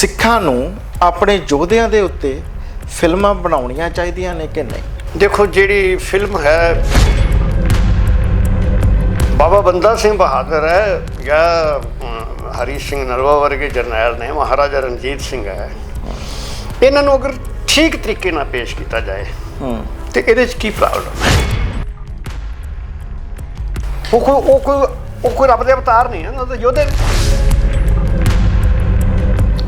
ਸਿੱਖਾਂ ਨੂੰ ਆਪਣੇ ਯੋਧਿਆਂ ਦੇ ਉੱਤੇ ਫਿਲਮਾਂ ਬਣਾਉਣੀਆਂ ਚਾਹੀਦੀਆਂ ਨੇ ਕਿ ਨਹੀਂ? ਦੇਖੋ ਜਿਹੜੀ ਫਿਲਮ ਹੈ ਬਾਬਾ ਬੰਦਾ ਸਿੰਘ ਬਹਾਦਰ ਹੈ ਜਾਂ ਹਰੀ ਸਿੰਘ ਨਲਵਾ ਵਰਗੇ ਜਰਨੈਲ ਨੇ ਮਹਾਰਾਜਾ ਰਣਜੀਤ ਸਿੰਘ ਹੈ। ਇਹਨਾਂ ਨੂੰ ਅਗਰ ਠੀਕ ਤਰੀਕੇ ਨਾਲ ਪੇਸ਼ ਕੀਤਾ ਜਾਏ ਹੂੰ। ਤੇ ਇਹਦੇ 'ਚ ਕੀ ਪ੍ਰੋਬਲਮ ਹੈ? ਉਹ ਕੋਈ ਉਹ ਕੋਈ ਉਹ ਕੋਈ ਰੱਬ ਦੇ ਅਵਤਾਰ ਨਹੀਂ ਹੈ ਉਹ ਤਾਂ ਯੋਧੇ ਨੇ।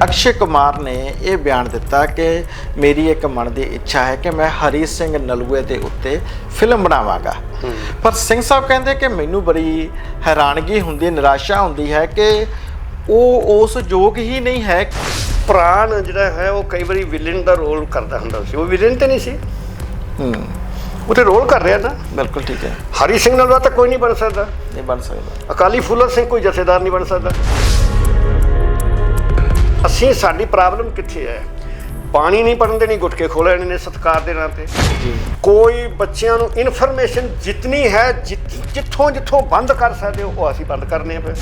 ਅਕਸ਼ੇ ਕੁਮਾਰ ਨੇ ਇਹ ਬਿਆਨ ਦਿੱਤਾ ਕਿ ਮੇਰੀ ਇੱਕ ਮਨ ਦੀ ਇੱਛਾ ਹੈ ਕਿ ਮੈਂ ਹਰੀ ਸਿੰਘ ਨਲੂਏ ਦੇ ਉੱਤੇ ਫਿਲਮ ਬਣਾਵਾਂਗਾ। ਪਰ ਸਿੰਘ ਸਾਹਿਬ ਕਹਿੰਦੇ ਕਿ ਮੈਨੂੰ ਬੜੀ ਹੈਰਾਨਗੀ ਹੁੰਦੀ ਨਿਰਾਸ਼ਾ ਹੁੰਦੀ ਹੈ ਕਿ ਉਹ ਉਸ ਯੋਗ ਹੀ ਨਹੀਂ ਹੈ। ਪ੍ਰਾਣ ਜਿਹੜਾ ਹੈ ਉਹ ਕਈ ਵਾਰੀ ਵਿਲਨ ਦਾ ਰੋਲ ਕਰਦਾ ਹੁੰਦਾ ਸੀ। ਉਹ ਵਿਲਨ ਤੇ ਨਹੀਂ ਸੀ। ਹੂੰ। ਉਹ ਤੇ ਰੋਲ ਕਰ ਰਿਹਾ ਨਾ। ਬਿਲਕੁਲ ਠੀਕ ਹੈ। ਹਰੀ ਸਿੰਘ ਨਲਵਾ ਤਾਂ ਕੋਈ ਨਹੀਂ ਬਣ ਸਕਦਾ। ਨਹੀਂ ਬਣ ਸਕਦਾ। ਅਕਾਲੀ ਫੂਲਰ ਸਿੰਘ ਕੋਈ ਜਥੇਦਾਰ ਨਹੀਂ ਬਣ ਸਕਦਾ। ਅਸੀਂ ਸਾਡੀ ਪ੍ਰੋਬਲਮ ਕਿੱਥੇ ਹੈ? ਪਾਣੀ ਨਹੀਂ ਪੜਨ ਦੇਣੀ ਗੁਟਕੇ ਖੋਲੇ ਨੇ ਸਤਕਾਰ ਦੇ ਨਾਂ ਤੇ। ਕੋਈ ਬੱਚਿਆਂ ਨੂੰ ਇਨਫੋਰਮੇਸ਼ਨ ਜਿਤਨੀ ਹੈ ਜਿੱਥ- ਜਿੱਥੋਂ ਬੰਦ ਕਰ ਸਕਦੇ ਹੋ ਉਹ ਅਸੀਂ ਬੰਦ ਕਰਨੇ ਆ ਫਿਰ।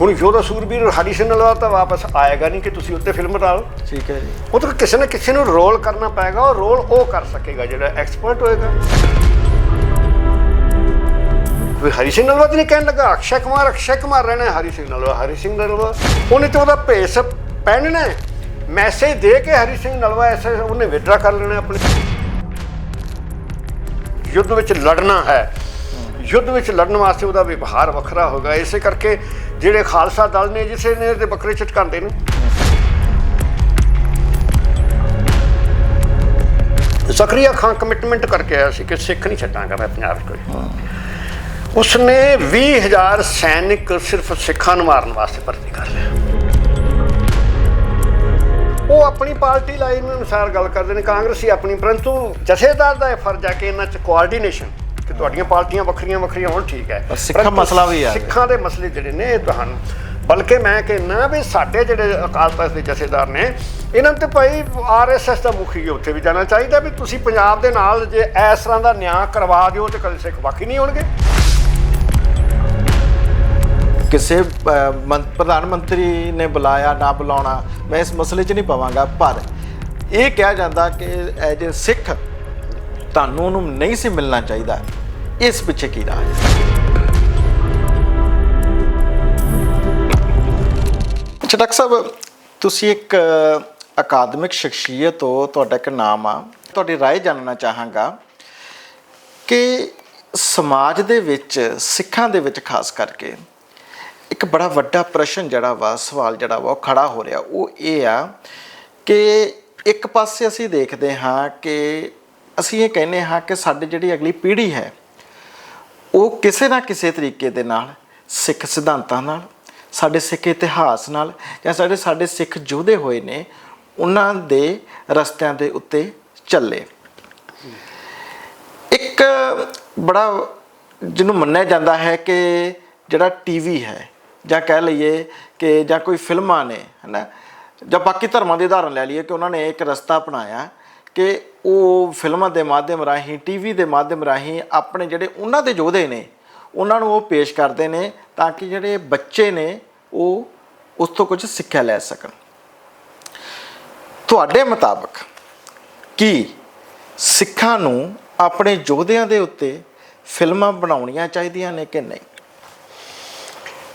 ਹੁਣ ਯੋਧਾ ਸੂਰਬੀਰ ਹਰੀ ਸਿੰਘ ਨਲਵਾ ਤਾਂ ਵਾਪਸ ਆਏਗਾ ਨਹੀਂ ਕਿ ਤੁਸੀਂ ਉੱਤੇ ਫਿਲਮ ਬਣਾ ਲਓ ਠੀਕ ਹੈ ਜੀ। ਉਹ ਤਾਂ ਕਿਸੇ ਨਾ ਕਿਸੇ ਨੂੰ ਰੋਲ ਕਰਨਾ ਪਏਗਾ ਉਹ ਰੋਲ ਉਹ ਕਰ ਸਕੇਗਾ ਜਿਹੜਾ ਐਕਸਪਰਟ ਹੋਏਗਾ। ਵੀ ਹਰੀ ਸਿੰਘ ਨਲਵਾ ਤੇ ਨਹੀਂ ਕਹਿਣ ਲੱਗਾ ਅਕਸ਼ੈ ਕੁਮਾਰ ਅਕਸ਼ੈ ਕੁਮਾਰ ਰਹਿਣਾ ਹਰੀ ਸਿੰਘ ਨਲਵਾ। ਹਰੀ ਸਿੰਘ ਨਲਵਾ ਉਹਨੇ ਤੇ ਉਹਦਾ ਭੇਸ ਪਹਿਨਣਾ ਮੈਸੇਜ ਦੇ ਕੇ ਹਰੀ ਸਿੰਘ ਨਲਵਾ ਐਸੇ ਉਹਨੇ ਵਿਦਡਰਾ ਕਰ ਲੈਣਾ ਆਪਣੇ। ਯੁੱਧ ਵਿੱਚ ਲੜਨਾ ਹੈ। ਯੁੱਧ ਵਿੱਚ ਲੜਨ ਵਾਸਤੇ ਉਹਦਾ ਵਿਵਹਾਰ ਵੱਖਰਾ ਹੋਗਾ। ਇਸੇ ਕਰਕੇ ਜਿਹੜੇ ਖਾਲਸਾ ਦਲ ਨੇ, ਜਿਸੇ ਨੇ ਤੇ ਬੱਕਰੇ ਚਟਕਾਉਂਦੇ ਨੇ। ਜ਼ਕਰੀਆ ਖਾਨ ਕਮਿਟਮੈਂਟ ਕਰਕੇ ਆਇਆ ਸੀ ਕਿ ਸਿੱਖ ਨਹੀਂ ਛੱਡਾਂਗਾ ਮੈਂ ਪੰਜਾਬ ਕੋਈ। ਉਸਨੇ 20000 ਸੈਨਿਕ ਸਿਰਫ ਸਿੱਖਾਂ ਨੂੰ ਮਾਰਨ ਵਾਸਤੇ ਭਰਤੀ ਕਰ ਲਿਆ। ਉਹ ਆਪਣੀ ਪਾਰਟੀ ਲਾਈਨ ਅਨੁਸਾਰ ਗੱਲ ਕਰਦੇ ਨੇ ਕਾਂਗਰਸੀ ਆਪਣੀ ਪਰੰਤੂ ਜਥੇਦਾਰ ਦਾ ਇਹ ਫਰਜ਼ ਹੈ ਕਿ ਇਹਨਾਂ 'ਚ ਕੋਆਰਡੀਨੇਸ਼ਨ ਕਿ ਤੁਹਾਡੀਆਂ ਪਾਰਟੀਆਂ ਵੱਖਰੀਆਂ ਵੱਖਰੀਆਂ ਹੋਣ ਠੀਕ ਹੈ ਸਿੱਖਾਂ ਮਸਲਾ ਵੀ ਆ ਗਿਆ। ਸਿੱਖਾਂ ਦੇ ਮਸਲੇ ਜਿਹੜੇ ਨੇ ਇਹ ਤੁਹਾਨੂੰ ਬਲਕਿ ਮੈਂ ਕਹਿੰਦਾ ਵੀ ਸਾਡੇ ਜਿਹੜੇ ਅਕਾਲ ਤਖਤ ਦੇ ਜਥੇਦਾਰ ਨੇ ਇਹਨਾਂ ਤੇ ਭਾਈ ਆਰਐਸਐਸ ਦਾ ਮੁਖੀ ਉੱਥੇ ਵੀ ਜਾਣਾ ਚਾਹੀਦਾ ਵੀ ਤੁਸੀਂ ਪੰਜਾਬ ਦੇ ਨਾਲ ਜੇ ਇਸ ਤਰ੍ਹਾਂ ਦਾ ਨਿਆਂ ਕਰਵਾ ਦਿਓ ਤੇ ਕਦੇ ਸਿੱਖ ਬਾਕੀ ਨਹੀਂ ਹੋਣਗੇ ਕਿਸੇ ਅਹ, ਮੰ- ਪ੍ਰਧਾਨ ਮੰਤਰੀ ਨੇ ਬੁਲਾਇਆ ਨਾ ਬੁਲਾਉਣਾ ਮੈਂ ਇਸ ਮਸਲੇ 'ਚ ਨਹੀਂ ਪਵਾਂਗਾ ਪਰ ਇਹ ਕਿਹਾ ਜਾਂਦਾ ਕਿ ਐਜ ਸਿੱਖ ਤੁਹਾਨੂੰ ਉਹਨੂੰ ਨਹੀਂ ਸੀ ਮਿਲਣਾ ਚਾਹੀਦਾ ਇਸ ਪਿੱਛੇ ਕੀ ਰਾਜ ਹੈ ਅੱਛਾ ਡਾਕਟਰ ਸਾਹਿਬ ਤੁਸੀਂ ਇੱਕ ਅ, ਅਕਾਦਮਿਕ ਸ਼ਖਸੀਅਤ ਹੋ ਤੁਹਾਡਾ ਇੱਕ ਨਾਮ ਆ ਤੁਹਾਡੀ رائے ਜਾਣਨਾ ਚਾਹਾਂਗਾ ਕਿ ਸਮਾਜ ਦੇ ਵਿੱਚ ਸਿੱਖਾਂ ਦੇ ਵਿੱਚ ਖਾਸ ਕਰਕੇ ਇੱਕ ਬੜਾ ਵੱਡਾ ਪ੍ਰਸ਼ਨ ਜਿਹੜਾ ਵਾ, ਸਵਾਲ ਜਿਹੜਾ ਵਾ, ਉਹ ਖੜਾ ਹੋ ਰਿਹਾ। ਉਹ ਇਹ ਆ ਕਿ ਇੱਕ ਪਾਸੇ ਅਸੀਂ ਦੇਖਦੇ ਹਾਂ ਕਿ ਅਸੀਂ ਇਹ ਕਹਿੰਦੇ ਹਾਂ ਕਿ ਸਾਡੀ ਜਿਹੜੀ ਅਗਲੀ ਪੀੜ੍ਹੀ ਹੈ, ਉਹ ਕਿਸੇ ਨਾ ਕਿਸੇ ਤਰੀਕੇ ਦੇ ਨਾਲ ਸਿੱਖ ਸਿਧਾਂਤਾਂ ਨਾਲ, ਸਾਡੇ ਸਿੱਖ ਇਤਿਹਾਸ ਨਾਲ ਜਾਂ ਸਾਡੇ ਸਾਡੇ ਸਿੱਖ ਯੋਧੇ ਹੋਏ ਨੇ, ਉਹਨਾਂ ਦੇ ਰਸਤਿਆਂ ਦੇ ਉੱਤੇ ਚੱਲੇ। ਇੱਕ ਬੜਾ ਜਿਹਨੂੰ ਮੰਨਿਆ ਜਾਂਦਾ ਹੈ ਕਿ ਜਿਹੜਾ ਟੀਵੀ ਹੈ ਜਾਂ ਕਹਿ ਲਈਏ ਕਿ ਜਾਂ ਕੋਈ ਫਿਲਮਾਂ ਨੇ, ਹਨਾ? ਜਾਂ ਬਾਕੀ ਧਰਮਾਂ ਦੇ ਉਦਾਹਰਣ ਲੈ ਲਈਏ ਕਿ ਉਹਨਾਂ ਨੇ ਇੱਕ ਰਸਤਾ ਅਪਣਾਇਆ ਕਿ ਉਹ ਫਿਲਮਾਂ ਦੇ ਮਾਧਿਅਮ ਰਾਹੀਂ, ਟੀਵੀ ਦੇ ਮਾਧਿਅਮ ਰਾਹੀਂ ਆਪਣੇ ਜਿਹੜੇ ਉਹਨਾਂ ਦੇ ਯੋਧੇ ਨੇ, ਉਹਨਾਂ ਨੂੰ ਉਹ ਪੇਸ਼ ਕਰਦੇ ਨੇ ਤਾਂ ਕਿ ਜਿਹੜੇ ਬੱਚੇ ਨੇ ਉਹ ਉਸ ਤੋਂ ਕੁਝ ਸਿੱਖਿਆ ਲੈ ਸਕਣ। ਤੁਹਾਡੇ ਮੁਤਾਬਕ ਕੀ ਸਿੱਖਾਂ ਨੂੰ ਆਪਣੇ ਯੋਧਿਆਂ ਦੇ ਉੱਤੇ ਫਿਲਮਾਂ ਬਣਾਉਣੀਆਂ ਚਾਹੀਦੀਆਂ ਨੇ ਕਿ ਨਹੀਂ?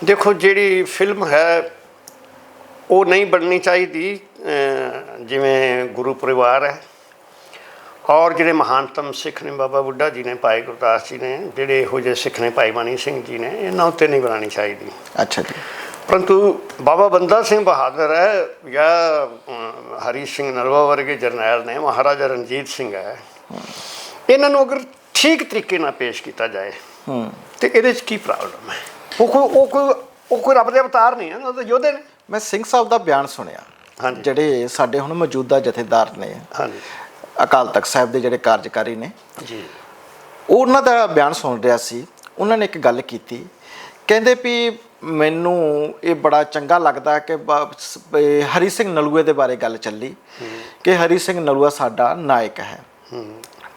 ਦੇਖੋ ਜਿਹੜੀ ਫਿਲਮ ਹੈ ਉਹ ਨਹੀਂ ਬਣਨੀ ਚਾਹੀਦੀ ਜਿਵੇਂ ਗੁਰੂ ਪਰਿਵਾਰ ਹੈ ਔਰ ਜਿਹੜੇ ਮਹਾਨਤਮ ਸਿੱਖ ਨੇ ਬਾਬਾ ਬੁੱਢਾ ਜੀ ਨੇ ਭਾਈ ਗੁਰਦਾਸ ਜੀ ਨੇ ਜਿਹੜੇ ਇਹੋ ਜਿਹੇ ਸਿੱਖ ਨੇ ਭਾਈ ਮਨੀ ਸਿੰਘ ਜੀ ਨੇ ਇਹਨਾਂ ਉੱਤੇ ਨਹੀਂ ਬਣਾਉਣੀ ਚਾਹੀਦੀ। ਅੱਛਾ ਜੀ। ਪਰੰਤੂ ਬਾਬਾ ਬੰਦਾ ਸਿੰਘ ਬਹਾਦਰ ਹੈ ਜਾਂ ਹਰੀ ਸਿੰਘ ਨਲਵਾ ਵਰਗੇ ਜਰਨੈਲ ਨੇ ਮਹਾਰਾਜਾ ਰਣਜੀਤ ਸਿੰਘ ਹੈ ਇਹਨਾਂ ਨੂੰ ਅਗਰ ਠੀਕ ਤਰੀਕੇ ਨਾਲ ਪੇਸ਼ ਕੀਤਾ ਜਾਏ ਹੂੰ। ਤੇ ਇਹਦੇ 'ਚ ਕੀ ਪ੍ਰੋਬਲਮ ਹੈ? ਉਹ ਕੋਈ ਉਹ ਕੋਈ ਉਹ ਕੋਈ ਰੱਬ ਦੇ ਅਵਤਾਰ ਨਹੀਂ ਹੈ ਉਹ ਤਾਂ ਯੋਧੇ ਨੇ। ਮੈਂ ਸਿੰਘ ਸਾਹਿਬ ਦਾ ਬਿਆਨ ਸੁਣਿਆ। ਹਾਂਜੀ। ਜਿਹੜੇ ਸਾਡੇ ਹੁਣ ਮੌਜੂਦਾ ਜਥੇਦਾਰ ਨੇ ਹਾਂਜੀ। ਅਕਾਲ ਤਖਤ ਸਾਹਿਬ ਦੇ ਜਿਹੜੇ ਕਾਰਜਕਾਰੀ ਨੇ ਜੀ। ਉਹਨਾਂ ਦਾ ਬਿਆਨ ਸੁਣ ਰਿਹਾ ਸੀ। ਉਹਨਾਂ ਨੇ ਇੱਕ ਗੱਲ ਕੀਤੀ। ਕਹਿੰਦੇ ਵੀ ਮੈਨੂੰ ਇਹ ਬੜਾ ਚੰਗਾ ਲੱਗਦਾ ਕਿ ਬ- ਸ- ਇਹ ਹਰੀ ਸਿੰਘ ਨਲੂਏ ਦੇ ਬਾਰੇ ਗੱਲ ਚੱਲੀ ਕਿ ਹਰੀ ਸਿੰਘ ਨਲੂਆ ਸਾਡਾ ਨਾਇਕ ਹੈ।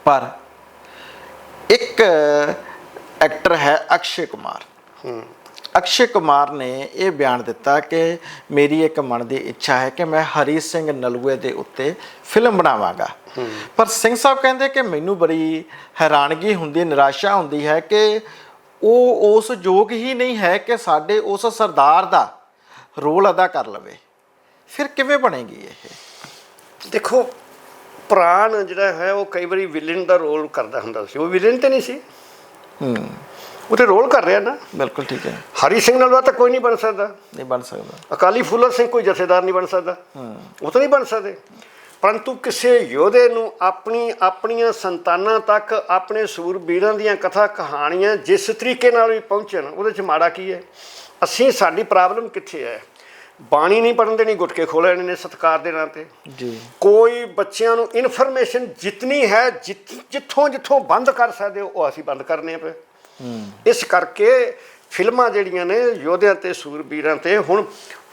ਪਰ ਇੱਕ ਐਕਟਰ ਹੈ ਅਕਸ਼ੇ ਕੁਮਾਰ। ਅਕਸ਼ੇ ਕੁਮਾਰ ਨੇ ਇਹ ਬਿਆਨ ਦਿੱਤਾ ਕਿ ਮੇਰੀ ਇੱਕ ਮਨ ਦੀ ਇੱਛਾ ਹੈ ਕਿ ਮੈਂ ਹਰੀ ਸਿੰਘ ਨਲੂਏ ਦੇ ਉੱਤੇ ਫਿਲਮ ਬਣਾਵਾਂਗਾ। ਪਰ ਸਿੰਘ ਸਾਹਿਬ ਕਹਿੰਦੇ ਕਿ ਮੈਨੂੰ ਬੜੀ ਹੈਰਾਨਗੀ ਹੁੰਦੀ ਨਿਰਾਸ਼ਾ ਹੁੰਦੀ ਹੈ ਕਿ ਉਹ ਉਸ ਯੋਗ ਹੀ ਨਹੀਂ ਹੈ ਕਿ ਸਾਡੇ ਉਸ ਸਰਦਾਰ ਦਾ ਰੋਲ ਅਦਾ ਕਰ ਲਵੇ। ਫਿਰ ਕਿਵੇਂ ਬਣੇਗੀ ਇਹ? ਦੇਖੋ ਪ੍ਰਾਣ ਜਿਹੜਾ ਹੈ ਉਹ ਕਈ ਵਾਰੀ ਵਿਲਨ ਦਾ ਰੋਲ ਕਰਦਾ ਹੁੰਦਾ ਸੀ। ਉਹ ਵਿਲਨ ਤੇ ਨਹੀਂ ਸੀ। ਹੂੰ। ਉਹ ਤੇ ਰੋਲ ਕਰ ਰਿਹਾ ਨਾ। ਬਿਲਕੁਲ ਠੀਕ ਹੈ। ਹਰੀ ਸਿੰਘ ਨਲਵਾ ਤਾਂ ਕੋਈ ਨਹੀਂ ਬਣ ਸਕਦਾ। ਨਹੀਂ ਬਣ ਸਕਦਾ। ਅਕਾਲੀ ਫੂਲਾ ਸਿੰਘ ਕੋਈ ਜਥੇਦਾਰ ਨਹੀਂ ਬਣ ਸਕਦਾ। ਉਹ ਤਾਂ ਨਹੀਂ ਬਣ ਸਕਦੇ। ਪਰੰਤੂ ਕਿਸੇ ਯੋਧੇ ਨੂੰ ਆਪਣੀ ਆਪਣੀਆਂ ਸੰਤਾਨਾਂ ਤੱਕ ਆਪਣੇ ਸੂਰਬੀਰਾਂ ਦੀਆਂ ਕਥਾ ਕਹਾਣੀਆਂ ਜਿਸ ਤਰੀਕੇ ਨਾਲ ਵੀ ਪਹੁੰਚਣ ਉਹਦੇ 'ਚ ਮਾੜਾ ਕੀ ਹੈ? ਅਸੀਂ ਸਾਡੀ ਪ੍ਰੋਬਲਮ ਕਿੱਥੇ ਹੈ? ਬਾਣੀ ਨਹੀਂ ਪੜਨ ਦੇਣੀ ਗੁਟਕੇ ਖੋਲ ਲੈਣੇ ਨੇ ਸਤਕਾਰ ਦੇ ਨਾਂ ਤੇ। ਜੀ। ਕੋਈ ਬੱਚਿਆਂ ਨੂੰ ਇਨਫੋਰਮੇਸ਼ਨ ਜਿਤਨੀ ਹੈ ਜਿੱਥ- ਜਿੱਥੋਂ ਬੰਦ ਕਰ ਸਕਦੇ ਹੋ ਉਹ ਅਸੀਂ ਬੰਦ ਕਰਨੇ ਪਏ ਇਸ ਕਰਕੇ ਫਿਲਮਾਂ ਜਿਹੜੀਆਂ ਨੇ ਯੋਧਿਆਂ ਤੇ ਸੂਰਬੀਰਾਂ ਤੇ ਹੁਣ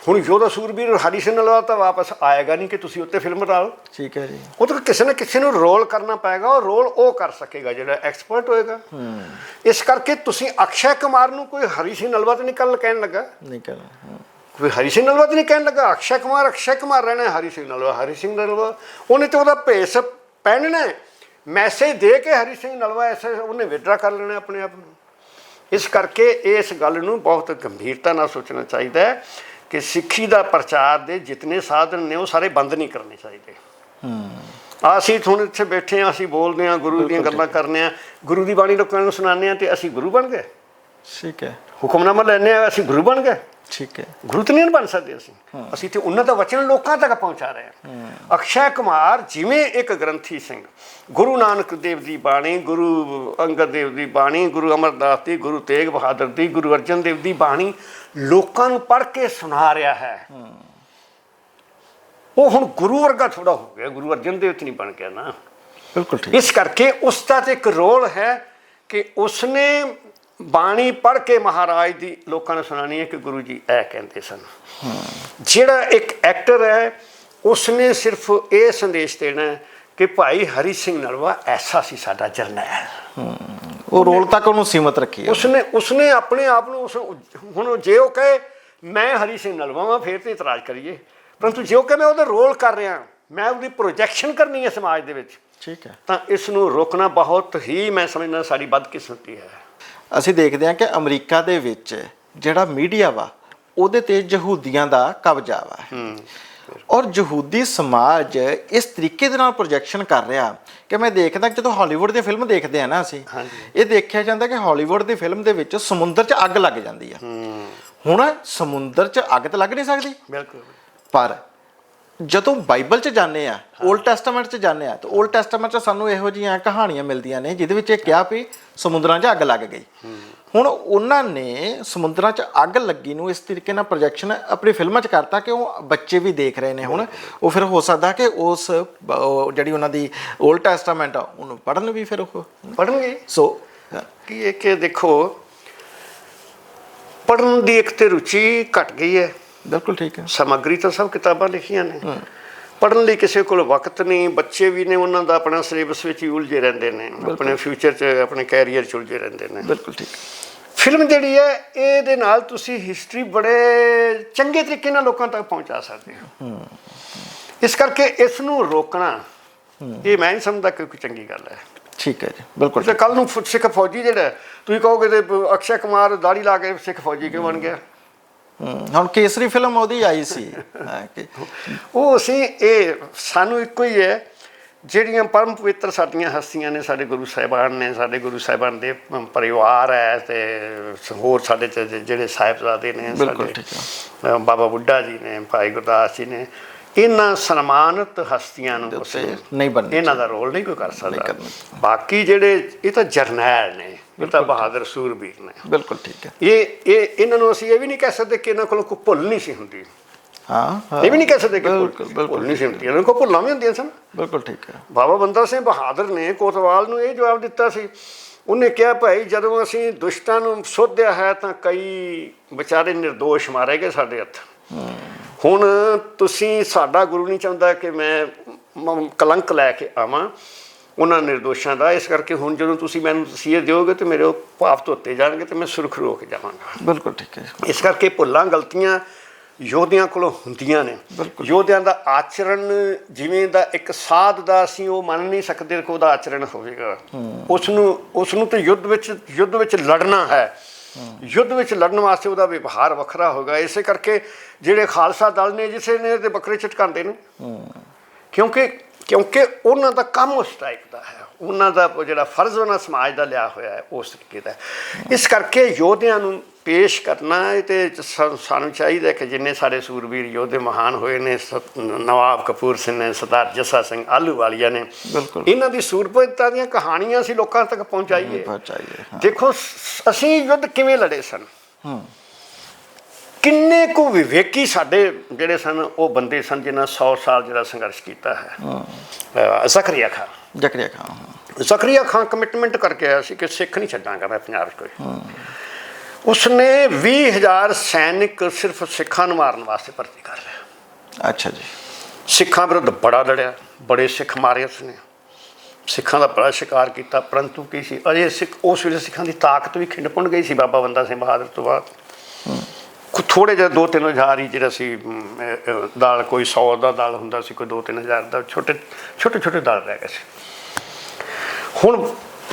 ਹੁਣ ਯੋਧਾ ਸੂਰਬੀਰ ਹਰੀ ਸਿੰਘ ਨਲਵਾ ਤਾਂ ਵਾਪਸ ਆਏਗਾ ਨਹੀਂ ਕਿ ਤੁਸੀਂ ਉੱਤੇ ਫਿਲਮ ਲਓ ਠੀਕ ਹੈ ਜੀ। ਉਹ ਤਾਂ ਕਿਸੇ ਨਾ ਕਿਸੇ ਨੂੰ ਰੋਲ ਕਰਨਾ ਪਏਗਾ ਉਹ ਰੋਲ ਉਹ ਕਰ ਸਕੇਗਾ ਜਿਹੜਾ ਐਕਸਪਰਟ ਹੋਏਗਾ। ਇਸ ਕਰਕੇ ਤੁਸੀਂ ਅਕਸ਼ੈ ਕੁਮਾਰ ਨੂੰ ਕੋਈ ਹਰੀ ਸਿੰਘ ਨਲਵਾ ਤੇ ਨਿਕਲ ਕਹਿਣ ਲੱਗਾ। ਨਹੀਂ ਕਰਨਾ ਕੋਈ ਹਰੀ ਸਿੰਘ ਨਲਵਾ ਤੇ ਨਹੀਂ ਕਹਿਣ ਲੱਗਾ। ਅਕਸ਼ੈ ਕੁਮਾਰ ਅਕਸ਼ੈ ਕੁਮਾਰ ਰਹਿਣਾ ਹਰੀ ਸਿੰਘ ਨਲਵਾ ਹਰੀ ਸਿੰਘ ਨਲਵਾ ਉਹਨੇ ਤੇ ਉਹਦਾ ਭੇਸ ਪਹਿਨਣਾ ਮੈਸੇਜ ਦੇ ਕੇ ਹਰੀ ਸਿੰਘ ਨਲਵਾ ਐਸੇ ਉਹਨੇ ਵਿਦਡਰਾ ਕਰ ਲੈਣਾ ਆਪਣੇ ਆਪ ਨੂੰ। ਇਸ ਕਰਕੇ ਇਸ ਗੱਲ ਨੂੰ ਬਹੁਤ ਗੰਭੀਰਤਾ ਨਾਲ ਸੋਚਣਾ ਚਾਹੀਦਾ ਹੈ ਕਿ ਸਿੱਖੀ ਦਾ ਪ੍ਰਚਾਰ ਦੇ ਜਿਤਨੇ ਸਾਧਨ ਨੇ ਉਹ ਸਾਰੇ ਬੰਦ ਨਹੀਂ ਕਰਨੇ ਚਾਹੀਦੇ। ਆ ਅਸੀਂ ਹੁਣ ਇੱਥੇ ਬੈਠੇ ਆ ਅਸੀਂ ਬੋਲਦੇ ਆ ਗੁਰੂ ਦੀਆਂ ਗੱਲਾਂ ਕਰਨੇ ਆ ਗੁਰੂ ਦੀ ਬਾਣੀ ਲੋਕਾਂ ਨੂੰ ਸੁਣਾਉਂਦੇ ਆ ਤੇ ਅਸੀਂ ਗੁਰੂ ਬਣ ਗਏ। ਠੀਕ ਹੈ। ਹੁਕਮਨਾਮਾ ਲੈਣੇ ਆ ਅਸੀਂ ਗੁਰੂ ਬਣ ਗਏ। ਠੀਕ ਹੈ। ਗੁਰੂ ਤਾਂ ਨਹੀਂ ਬਣ ਸਕਦੇ ਅਸੀਂ। ਅਸੀਂ ਤੇ ਉਹਨਾਂ ਦਾ ਵਚਨ ਲੋਕਾਂ ਤੱਕ ਪਹੁੰਚਾ ਰਹੇ ਹਾਂ। ਅਕਸ਼ੈ ਕੁਮਾਰ ਜਿਵੇਂ ਇੱਕ ਗ੍ਰੰਥੀ ਸਿੰਘ ਗੁਰੂ ਨਾਨਕ ਦੇਵ ਦੀ ਬਾਣੀ ਗੁਰੂ ਅੰਗਦ ਦੇਵ ਦੀ ਬਾਣੀ ਗੁਰੂ ਅਮਰਦਾਸ ਦੀ ਗੁਰੂ ਤੇਗ ਬਹਾਦਰ ਦੀ ਗੁਰੂ ਅਰਜਨ ਦੇਵ ਦੀ ਬਾਣੀ ਲੋਕਾਂ ਨੂੰ ਪੜ੍ਹ ਕੇ ਸੁਣਾ ਰਿਹਾ ਹੈ। ਉਹ ਹੁਣ ਗੁਰੂ ਵਰਗਾ ਥੋੜਾ ਹੋ ਗਿਆ ਗੁਰੂ ਅਰਜਨ ਦੇਵ ਤੇ ਨਹੀਂ ਬਣ ਗਿਆ ਨਾ। ਬਿਲਕੁਲ ਠੀਕ। ਇਸ ਕਰਕੇ ਉਸ ਦਾ ਤੇ ਇੱਕ ਰੋਲ ਹੈ ਕਿ ਉਸਨੇ ਬਾਣੀ ਪੜ੍ਹ ਕੇ ਮਹਾਰਾਜ ਦੀ ਲੋਕਾਂ ਨੂੰ ਸੁਣਾਣੀ ਹੈ ਕਿ ਗੁਰੂ ਜੀ ਇਹ ਕਹਿੰਦੇ ਸਨ। ਜਿਹੜਾ ਇੱਕ ਐਕਟਰ ਹੈ ਉਸਨੇ ਸਿਰਫ ਇਹ ਸੰਦੇਸ਼ ਦੇਣਾ ਕਿ ਭਾਈ ਹਰੀ ਸਿੰਘ ਨਲਵਾ ਐਸਾ ਸੀ ਸਾਡਾ ਜਰਨੈਲ। ਉਹ ਰੋਲ ਤੱਕ ਉਹਨੂੰ ਸੀਮਤ ਰੱਖੀ ਹੈ ਉਸਨੇ ਉਸਨੇ ਆਪਣੇ ਆਪ ਨੂੰ ਉਸ ਹੁਣ ਜੇ ਉਹ ਕਹੇ ਮੈਂ ਹਰੀ ਸਿੰਘ ਨਲਵਾ ਵਾਂ ਫੇਰ ਤੇ ਇਤਰਾਜ਼ ਕਰੀਏ। ਪਰੰਤੂ ਜੇ ਉਹ ਕਹੇ ਮੈਂ ਉਹਦਾ ਰੋਲ ਕਰ ਰਿਹਾ ਮੈਂ ਉਹਦੀ ਪ੍ਰੋਜੈਕਸ਼ਨ ਕਰਨੀ ਹੈ ਸਮਾਜ ਦੇ ਵਿੱਚ ਠੀਕ ਹੈ। ਤਾਂ ਇਸ ਨੂੰ ਰੋਕਣਾ ਬਹੁਤ ਹੀ ਮੈਂ ਸਮਝਦਾ ਸਾਡੀ ਬਦਕਿਸਮਤੀ ਹੈ। ਅਸੀਂ ਦੇਖਦੇ ਹਾਂ ਕਿ ਅਮਰੀਕਾ ਦੇ ਵਿੱਚ ਜਿਹੜਾ ਮੀਡੀਆ ਵਾ ਉਹਦੇ ਤੇ ਯਹੂਦੀਆਂ ਦਾ ਕਬਜ਼ਾ ਵਾ। ਔਰ ਯਹੂਦੀ ਸਮਾਜ ਇਸ ਤਰੀਕੇ ਦੇ ਨਾਲ ਪ੍ਰੋਜੈਕਸ਼ਨ ਕਰ ਰਿਹਾ ਕਿ ਮੈਂ ਦੇਖਦਾ ਜਦੋਂ ਹਾਲੀਵੁੱਡ ਦੀ ਫਿਲਮ ਦੇਖਦੇ ਆ ਨਾ ਅਸੀਂ ਇਹ ਦੇਖਿਆ ਜਾਂਦਾ ਕਿ ਹਾਲੀਵੁੱਡ ਦੀ ਫਿਲਮ ਦੇ ਵਿੱਚ ਸਮੁੰਦਰ 'ਚ ਅੱਗ ਲੱਗ ਜਾਂਦੀ ਆ। ਹੁਣ ਸਮੁੰਦਰ 'ਚ ਅੱਗ ਤਾਂ ਲੱਗ ਨਹੀਂ ਸਕਦੀ। ਬਿਲਕੁਲ। ਪਰ ਜਦੋਂ ਬਾਈਬਲ 'ਚ ਜਾਂਦੇ ਆ 올ਡ ਟੈਸਟਾਮੈਂਟ 'ਚ ਜਾਂਦੇ ਆ ਤਾਂ 올ਡ ਟੈਸਟਮੈਂਟ 'ਚ ਸਾਨੂੰ ਇਹੋ ਜਿਹੀਆਂ ਕਹਾਣੀਆਂ ਮਿਲਦੀਆਂ ਨੇ ਜਿਹਦੇ ਵਿੱਚ ਇਹ ਕਿਹਾ ਵੀ ਸਮੁੰਦਰਾਂ 'ਚ ਅੱਗ ਲੱਗ ਗਈ। ਹੁਣ ਉਹਨਾਂ ਨੇ ਸਮੁੰਦਰਾਂ 'ਚ ਅੱਗ ਲੱਗੀ ਨੂੰ ਇਸ ਤਰੀਕੇ ਨਾਲ ਪ੍ਰੋਜੈਕਸ਼ਨ ਆਪਣੀ ਫਿਲਮਾਂ 'ਚ ਕਰਤਾ ਕਿ ਉਹ ਬੱਚੇ ਵੀ ਦੇਖ ਰਹੇ ਨੇ ਹੁਣ। ਉਹ ਫਿਰ ਹੋ ਸਕਦਾ ਕਿ ਉਸ ਜਿਹੜੀ ਉਹਨਾਂ ਦੀ 올ਡ ਟੈਸਟਾਮੈਂਟ ਆ ਉਹਨੂੰ ਪੜਨ ਵੀ ਫਿਰ ਉਹ। ਪੜਨਗੇ ਸੋ ਕੀ ਇਹ ਕਿ ਦੇਖੋ ਪੜਨ ਦੀ ਇੱਕ ਤੇ ਰੁਚੀ ਘਟ ਗਈ ਹੈ। ਬਿਲਕੁਲ ਠੀਕ ਹੈ। ਸਮੱਗਰੀ ਤਾਂ ਸਭ ਕਿਤਾਬਾਂ ਲਿਖੀਆਂ ਨੇ। ਪੜਨ ਲਈ ਕਿਸੇ ਕੋਲ ਵਕਤ ਨਹੀਂ ਬੱਚੇ ਵੀ ਨੇ ਉਹਨਾਂ ਦਾ ਆਪਣਾ ਸਿਲੇਬਸ ਵਿੱਚ ਹੀ ਉਲਝੇ ਰਹਿੰਦੇ ਨੇ। ਆਪਣੇ ਫਿਊਚਰ 'ਚ ਆਪਣੇ ਕੈਰੀਅਰ 'ਚ ਉਲਝੇ ਰਹਿੰਦੇ ਨੇ। ਬਿਲਕੁਲ ਠੀਕ। ਫਿਲਮ ਜਿਹੜੀ ਹੈ ਇਹਦੇ ਨਾਲ ਤੁਸੀਂ ਹਿਸਟਰੀ ਬੜੇ ਚੰਗੇ ਤਰੀਕੇ ਨਾਲ ਲੋਕਾਂ ਤੱਕ ਪਹੁੰਚਾ ਸਕਦੇ ਹੋ। ਇਸ ਕਰਕੇ ਇਸ ਨੂੰ ਰੋਕਣਾ ਇਹ ਮੈਂ ਨਹੀਂ ਸਮਝਦਾ ਕਿ ਕੋਈ ਚੰਗੀ ਗੱਲ ਹੈ। ਠੀਕ ਹੈ ਜੀ ਬਿਲਕੁਲ ਤੇ ਕੱਲ ਨੂੰ ਸਿੱਖ ਫੌਜੀ ਜਿਹੜਾ ਤੁਸੀਂ ਕਹੋਗੇ ਤੇ ਅਕਸ਼ੈ ਕੁਮਾਰ ਦਾੜੀ ਲਾ ਕੇ ਸਿੱਖ ਫੌਜੀ ਕਿਉਂ ਬਣ ਗਿਆ? ਹੁਣ ਕੇਸਰੀ ਫਿਲਮ ਉਹਦੀ ਆਈ ਸੀ। ਉਹ ਅਸੀਂ ਇਹ ਸਾਨੂੰ ਇੱਕੋ ਹੀ ਹੈ ਜਿਹੜੀਆਂ ਪਰਮ ਪਵਿੱਤਰ ਸਾਡੀਆਂ ਹਸਤੀਆਂ ਨੇ ਸਾਡੇ ਗੁਰੂ ਸਾਹਿਬਾਨ ਨੇ ਸਾਡੇ ਗੁਰੂ ਸਾਹਿਬਾਨ ਦੇ ਪਰਿਵਾਰ ਹੈ ਤੇ ਹੋਰ ਸਾਡੇ ਜਿਹੜੇ ਸਾਹਿਬਜ਼ਾਦੇ ਨੇ ਸਾਡੇ, ਬਾਬਾ ਬੁੱਢਾ ਜੀ ਨੇ ਭਾਈ ਗੁਰਦਾਸ ਜੀ ਨੇ ਇਹਨਾਂ ਸਨਮਾਨਿਤ ਹਸਤੀਆਂ ਨੂੰ ਨਹੀਂ ਬਣਨੀ ਇਹਨਾਂ ਦਾ ਰੋਲ ਨਹੀਂ ਕੋਈ ਕਰ ਸਕਦਾ। ਬਾਕੀ ਜਿਹੜੇ ਇਹ ਤਾਂ ਜਰਨੈਲ ਨੇ। ਤਾਂ ਬਹਾਦਰ ਸੂਰਬੀਰ ਨੇ। ਬਿਲਕੁਲ ਠੀਕ ਹੈ। ਇਹ ਇਹ ਇਹਨਾਂ ਨੂੰ ਅਸੀਂ ਇਹ ਵੀ ਨਹੀਂ ਕਹਿ ਸਕਦੇ ਕਿ ਇਹਨਾਂ ਕੋਲ ਕੋਈ ਭੁੱਲ ਨਹੀਂ ਸੀ ਹੁੰਦੀ। ਹਾਂ ਇਹ ਵੀ ਨਹੀਂ ਕਹਿ ਸਕਦੇ ਕਿ ਬਿਲਕੁਲ, ਨਹੀਂ ਸੀ ਹੁੰਦੀ। ਇਹਨਾਂ ਕੋਲ ਭੁੱਲਾਂ ਵੀ ਹੁੰਦੀਆਂ ਸਨ। ਬਿਲਕੁਲ ਠੀਕ ਹੈ। ਬਾਬਾ ਬੰਦਾ ਸਿੰਘ ਬਹਾਦਰ ਨੇ ਕੋਤਵਾਲ ਨੂੰ ਇਹ ਜਵਾਬ ਦਿੱਤਾ ਸੀ। ਉਹਨੇ ਕਿਹਾ ਭਾਈ ਜਦੋਂ ਅਸੀਂ ਦੁਸ਼ਟਾਂ ਨੂੰ ਸੋਧਿਆ ਹੈ ਤਾਂ ਕਈ ਵਿਚਾਰੇ નિર્ਦੋਸ਼ ਮਾਰੇ ਗਏ ਸਾਡੇ ਹੱਥ। ਹੁਣ ਤੁਸੀਂ ਸਾਡਾ ਗੁਰੂ ਨਹੀਂ ਚਾਹੁੰਦਾ ਕਿ ਮ- ਕਲੰਕ ਲੈ ਕੇ ਆਵਾਂ। ਉਹਨਾਂ ਨਿਰਦੋਸ਼ਾਂ ਦਾ। ਇਸ ਕਰਕੇ ਹੁਣ ਜਦੋਂ ਤੁਸੀਂ ਮੈਨੂੰ ਤਸੀਹੇ ਦਿਓਗੇ ਤੇ ਮੇਰੇ ਉਹ ਭਾਵ ਧੋਤੇ ਜਾਣਗੇ ਤੇ ਮੈਂ ਸੁਰਖ ਰੋ ਕੇ ਜਾਵਾਂਗਾ। ਬਿਲਕੁਲ ਠੀਕ ਹੈ ਇਸ ਕਰਕੇ ਭੁੱਲਾਂ ਗਲਤੀਆਂ ਯੋਧਿਆਂ ਕੋਲੋਂ ਹੁੰਦੀਆਂ ਨੇ। ਯੋਧਿਆਂ ਦਾ ਆਚਰਣ ਜਿਵੇਂ ਦਾ ਇੱਕ ਸਾਧ ਦਾ ਅਸੀਂ ਉਹ ਮੰਨ ਨਹੀਂ ਸਕਦੇ ਕਿ ਉਹਦਾ ਆਚਰਣ ਹੋਵੇਗਾ। ਉਸ ਨੂੰ ਉਸ ਨੂੰ ਤੇ ਯੁੱਧ ਵਿੱਚ ਯੁੱਧ ਵਿੱਚ ਲੜਨਾ ਹੈ। ਯੁੱਧ ਵਿੱਚ ਲੜਨ ਵਾਸਤੇ ਉਹਦਾ ਵਿਵਹਾਰ ਵੱਖਰਾ ਹੋਗਾ ਇਸੇ ਕਰਕੇ ਜਿਹੜੇ ਖਾਲਸਾ ਦਲ ਨੇ ਜਿਸੇ ਨੇ ਤੇ ਬੱਕਰੇ ਝਟਕਾਉਂਦੇ ਨੇ। ਕਿਉਂਕਿ ਕਿਉਂਕਿ ਉਹਨਾਂ ਦਾ ਕੰਮ ਉਸ ਟਾਈਪ ਦਾ ਹੈ। ਉਹਨਾਂ ਦਾ ਜਿਹੜਾ ਫਰਜ਼ ਉਹਨਾਂ ਸਮਾਜ ਦਾ ਲਿਆ ਹੋਇਆ ਹੈ ਉਸ ਤਰੀਕੇ ਦਾ। ਇਸ ਕਰਕੇ ਯੋਧਿਆਂ ਨੂੰ ਪੇਸ਼ ਕਰਨਾ ਇਹ ਤੇ ਸਾਨੂੰ ਚਾਹੀਦਾ ਕਿ ਜਿੰਨੇ ਸਾਡੇ ਸੂਰਬੀਰ ਯੋਧੇ ਮਹਾਨ ਹੋਏ ਨੇ ਨਵਾਬ ਕਪੂਰ ਸਿੰਘ ਨੇ ਸਰਦਾਰ ਜੱਸਾ ਸਿੰਘ ਆਲੂਵਾਲੀਆ ਨੇ। ਬਿਲਕੁਲ। ਇਹਨਾਂ ਦੀ ਸੂਰਬੀਰਤਾ ਦੀਆਂ ਕਹਾਣੀਆਂ ਅਸੀਂ ਲੋਕਾਂ ਤੱਕ ਪਹੁੰਚਾਈਏ। ਦੇਖੋ ਅਸੀਂ ਯੁੱਧ ਕਿਵੇਂ ਲੜੇ ਸਨ? ਹੂੰ। ਕਿੰਨੇ ਕੁ ਵਿਵੇਕੀ ਸਾਡੇ ਜਿਹੜੇ ਸਨ ਉਹ ਬੰਦੇ ਸਨ ਜਿਨ੍ਹਾਂ 100 ਸਾਲ ਜਿਹੜਾ ਸੰਘਰਸ਼ ਕੀਤਾ ਹੈ। ਜ਼ਕਰੀਆ ਖਾਨ ਜ਼ਕਰੀਆ ਖਾਨ। ਜ਼ਕਰੀਆ ਖਾਨ ਕਮਿਟਮੈਂਟ ਕਰਕੇ ਆਇਆ ਸੀ ਕਿ ਸਿੱਖ ਨਹੀਂ ਛੱਡਾਂਗਾ ਮੈਂ ਪੰਜਾਬ 'ਚ ਕੋਈ। ਉਸਨੇ 20000 ਸੈਨਿਕ ਸਿਰਫ ਸਿੱਖਾਂ ਨੂੰ ਮਾਰਨ ਵਾਸਤੇ ਭਰਤੀ ਕਰ ਲਿਆ। ਅੱਛਾ ਜੀ। ਸਿੱਖਾਂ ਵਿਰੁੱਧ ਬੜਾ ਲੜਿਆ ਬੜੇ ਸਿੱਖ ਮਾਰੇ ਉਸਨੇ। ਸਿੱਖਾਂ ਦਾ ਬੜਾ ਸ਼ਿਕਾਰ ਕੀਤਾ ਪਰੰਤੂ ਕੀ ਸੀ ਅਜੇ ਸਿੱਖ ਉਸ ਵੇਲੇ ਸਿੱਖਾਂ ਦੀ ਤਾਕਤ ਵੀ ਖਿੰਡ ਪੁੰਡ ਗਈ ਸੀ ਬਾਬਾ ਬੰਦਾ ਸਿੰਘ ਬਹਾਦਰ ਤੋਂ ਬਾਅਦ। ਥੋੜੇ ਜਿਹਾ ਦੋ ਤਿੰਨ ਹਜ਼ਾਰ ਹੀ ਜਿਹੜਾ ਸੀ ਦਲ ਕੋਈ 100 ਦਾ ਦਲ ਹੁੰਦਾ ਸੀ ਕੋਈ ਦੋ ਤਿੰਨ ਹਜ਼ਾਰ ਦਾ ਛੋਟੇ ਛੋਟੇ ਛੋਟੇ ਦਲ ਰਹਿ ਗਏ ਸੀ। ਹੁਣ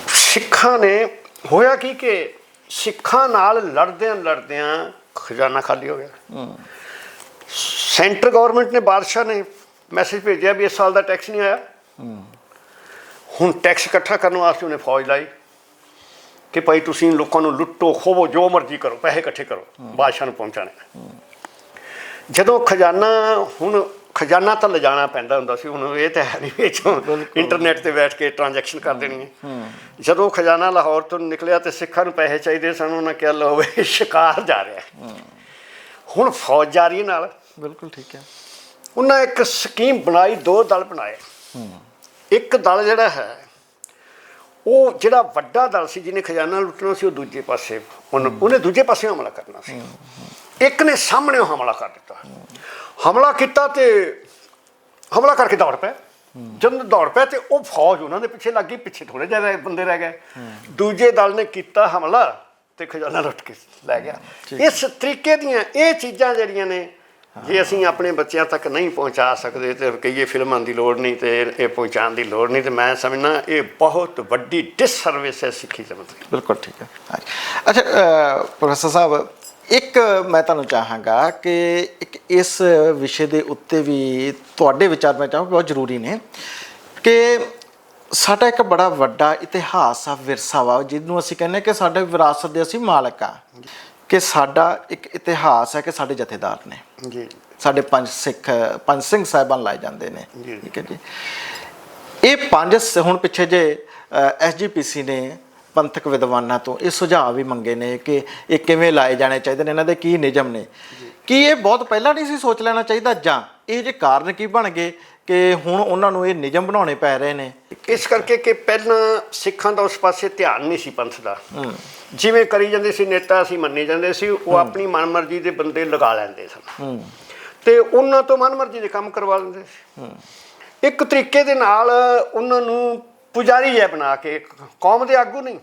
ਸਿੱਖਾਂ ਨੇ ਹੋਇਆ ਕੀ ਕਿ ਸਿੱਖਾਂ ਨਾਲ ਲੜਦਿਆਂ ਲੜਦਿਆਂ ਖਜ਼ਾਨਾ ਖਾਲੀ ਹੋ ਗਿਆ। ਸੈਂਟਰ ਗਵਰਨਮੈਂਟ ਨੇ ਬਾਦਸ਼ਾਹ ਨੇ ਮੈਸੇਜ ਭੇਜਿਆ ਵੀ ਇਸ ਸਾਲ ਦਾ ਟੈਕਸ ਨਹੀਂ ਆਇਆ। ਹੁਣ ਟੈਕਸ ਇਕੱਠਾ ਕਰਨ ਵਾਸਤੇ ਉਹਨੇ ਫੌਜ ਲਾਈ। ਕਿ ਭਾਈ ਤੁਸੀਂ ਲੋਕਾਂ ਨੂੰ ਲੁੱਟੋ ਖੋਵੋ ਜੋ ਮਰਜ਼ੀ ਕਰੋ ਪੈਸੇ ਇਕੱਠੇ ਕਰੋ ਬਾਦਸ਼ਾਹ ਨੂੰ ਪਹੁੰਚਾਣੇ ਜਦੋਂ ਖਜ਼ਾਨਾ ਹੁਣ ਖਜ਼ਾਨਾ ਤਾਂ ਲਿਜਾਣਾ ਪੈਂਦਾ ਹੁੰਦਾ ਸੀ ਹੁਣ ਇਹ ਤਾਂ ਹੈ ਨਹੀਂ ਵਿੱਚੋਂ ਇੰਟਰਨੈਟ ਤੇ ਬੈਠ ਕੇ ਟ੍ਰਾਂਜੈਕਸ਼ਨ ਕਰ ਦੇਣੀ ਹੈ। ਜਦੋਂ ਖਜ਼ਾਨਾ ਲਾਹੌਰ ਤੋਂ ਨਿਕਲਿਆ ਤੇ ਸਿੱਖਾਂ ਨੂੰ ਪੈਸੇ ਚਾਹੀਦੇ ਸਨ ਉਹਨਾਂ ਕਿਹਾ ਲਓ ਵੀ ਸ਼ਿਕਾਰ ਜਾ ਰਿਹਾ ਹੈ। ਹੁਣ ਫੌਜ ਜਾ ਰਹੀ ਨਾਲ। ਬਿਲਕੁਲ ਠੀਕ ਹੈ। ਉਹਨਾਂ ਇੱਕ ਸਕੀਮ ਬਣਾਈ ਦੋ ਦਲ ਬਣਾਏ। ਇੱਕ ਦਲ ਜਿਹੜਾ ਹੈ ਉਹ ਜਿਹੜਾ ਵੱਡਾ ਦਲ ਸੀ ਜਿਹਨੇ ਖਜ਼ਾਨਾ ਲੁੱਟਣਾ ਸੀ ਉਹ ਦੂਜੇ ਪਾਸੇ ਉਹਨ- ਦੂਜੇ ਪਾਸੇ ਹਮਲਾ ਕਰਨਾ ਸੀ। ਇੱਕ ਨੇ ਸਾਹਮਣੇ ਹਮਲਾ ਕਰ ਦਿੱਤਾ। ਹਮਲਾ ਕੀਤਾ ਤੇ ਹਮਲਾ ਕਰਕੇ ਦੌੜ ਪਿਆ ਜਦੋਂ ਦੌੜ ਪਿਆ ਤੇ ਉਹ ਫੌਜ ਉਹਨਾਂ ਦੇ ਪਿੱਛੇ ਲੱਗ ਗਈ ਪਿੱਛੇ ਥੋੜੇ ਜਿਹੇ ਬੰਦੇ ਰਹਿ ਗਏ। ਦੂਜੇ ਦਲ ਨੇ ਕੀਤਾ ਹਮਲਾ ਤੇ ਖਜ਼ਾਨਾ ਲੁੱਟ ਕੇ ਲੈ ਗਿਆ। ਇਸ ਤਰੀਕੇ ਦੀਆਂ ਇਹ ਚੀਜ਼ਾਂ ਜਿਹੜੀਆਂ ਨੇ ਜੇ ਅਸੀਂ ਆਪਣੇ ਬੱਚਿਆਂ ਤੱਕ ਨਹੀਂ ਪਹੁੰਚਾ ਸਕਦੇ ਤੇ ਕਹੀਏ ਫਿਲਮਾਂ ਦੀ ਲੋੜ ਨਹੀਂ ਤੇ ਇਹ ਪਹੁੰਚਾਉਣ ਦੀ ਲੋੜ ਨਹੀਂ ਤੇ ਮੈਂ ਸਮਝਣਾ ਇਹ ਬਹੁਤ ਵੱਡੀ ਡਿਸਸਰਵਿਸ ਹੈ ਸਿੱਖੀ ਜਗਤ ਦੀ ਬਿਲਕੁਲ ਠੀਕ ਹੈ। ਅੱਛਾ ਪ੍ਰੋਫੈਸਰ ਸਾਹਿਬ, ਇੱਕ ਮੈਂ ਤੁਹਾਨੂੰ ਚਾਹਾਂਗਾ ਕਿ ਇੱਕ ਇਸ ਵਿਸ਼ੇ ਦੇ ਉੱਤੇ ਵੀ ਤੁਹਾਡੇ ਵਿਚਾਰ ਮੈਂ ਚਾਹਾਂ ਬਹੁਤ ਜ਼ਰੂਰੀ ਨੇ ਕਿ ਸਾਡਾ ਇੱਕ ਬੜਾ ਵੱਡਾ ਇਤਿਹਾਸ ਆ ਵਿਰਸਾ ਵਾ, ਜਿਹਨੂੰ ਅਸੀਂ ਕਹਿੰਦੇ ਕਿ ਸਾਡੇ ਵਿਰਾਸਤ ਦੇ ਅਸੀਂ ਮਾਲਕ ਆ। ਕਿ ਸਾਡਾ ਇੱਕ ਇਤਿਹਾਸ ਹੈ ਕਿ ਸਾਡੇ ਜਥੇਦਾਰ ਨੇ। ਜੀ। ਸਾਡੇ ਪੰਜ ਸਿੱਖ ਪੰਜ ਸਿੰਘ ਸਾਹਿਬਾਨ ਲਾਏ ਜਾਂਦੇ ਨੇ। ਠੀਕ ਹੈ ਜੀ। ਇਹ ਪੰਜ ਹੁਣ ਪਿੱਛੇ ਜੇ ਐਸਜੀਪੀਸੀ ਨੇ ਪੰਥਕ ਵਿਦਵਾਨਾਂ ਤੋਂ ਇਹ ਸੁਝਾਅ ਵੀ ਮੰਗੇ ਨੇ ਕਿ ਇਹ ਕਿਵੇਂ ਲਾਏ ਜਾਣੇ ਚਾਹੀਦੇ ਨੇ ਇਹਨਾਂ ਦੇ ਕੀ ਨਿਯਮ ਨੇ। ਕੀ ਇਹ ਬਹੁਤ ਪਹਿਲਾਂ ਨਹੀਂ ਸੀ ਸੋਚ ਲੈਣਾ ਚਾਹੀਦਾ ਜਾਂ ਇਹ ਜੇ ਕਾਰਨ ਕੀ ਬਣ ਗਏ ਕਿ ਹੁਣ ਉਹਨਾਂ ਨੂੰ ਇਹ ਨਿਯਮ ਬਣਾਉਣੇ ਪੈ ਰਹੇ ਨੇ। ਇਸ ਕਰਕੇ ਕਿ ਪਹਿਲਾਂ ਸਿੱਖਾਂ ਦਾ ਉਸ ਪਾਸੇ ਧਿਆਨ ਨਹੀਂ ਸੀ ਪੰਥ ਦਾ। ਜਿਵੇਂ ਕਰੀ ਜਾਂਦੇ ਸੀ ਨੇਤਾ ਅਸੀਂ ਮੰਨੇ ਜਾਂਦੇ ਸੀ ਉਹ ਆਪਣੀ ਮਨਮਰਜ਼ੀ ਦੇ ਬੰਦੇ ਲਗਾ ਲੈਂਦੇ ਸਨ। ਤੇ ਉਹਨਾਂ ਤੋਂ ਮਨਮਰਜ਼ੀ ਦੇ ਕੰਮ ਕਰਵਾ ਲੈਂਦੇ ਸੀ। ਇੱਕ ਤਰੀਕੇ ਦੇ ਨਾਲ ਉਹਨਾਂ ਨੂੰ ਪੁਜਾਰੀ ਜਿਹਾ ਬਣਾ ਕੇ ਕੌਮ ਦੇ ਆਗੂ ਨਹੀਂ।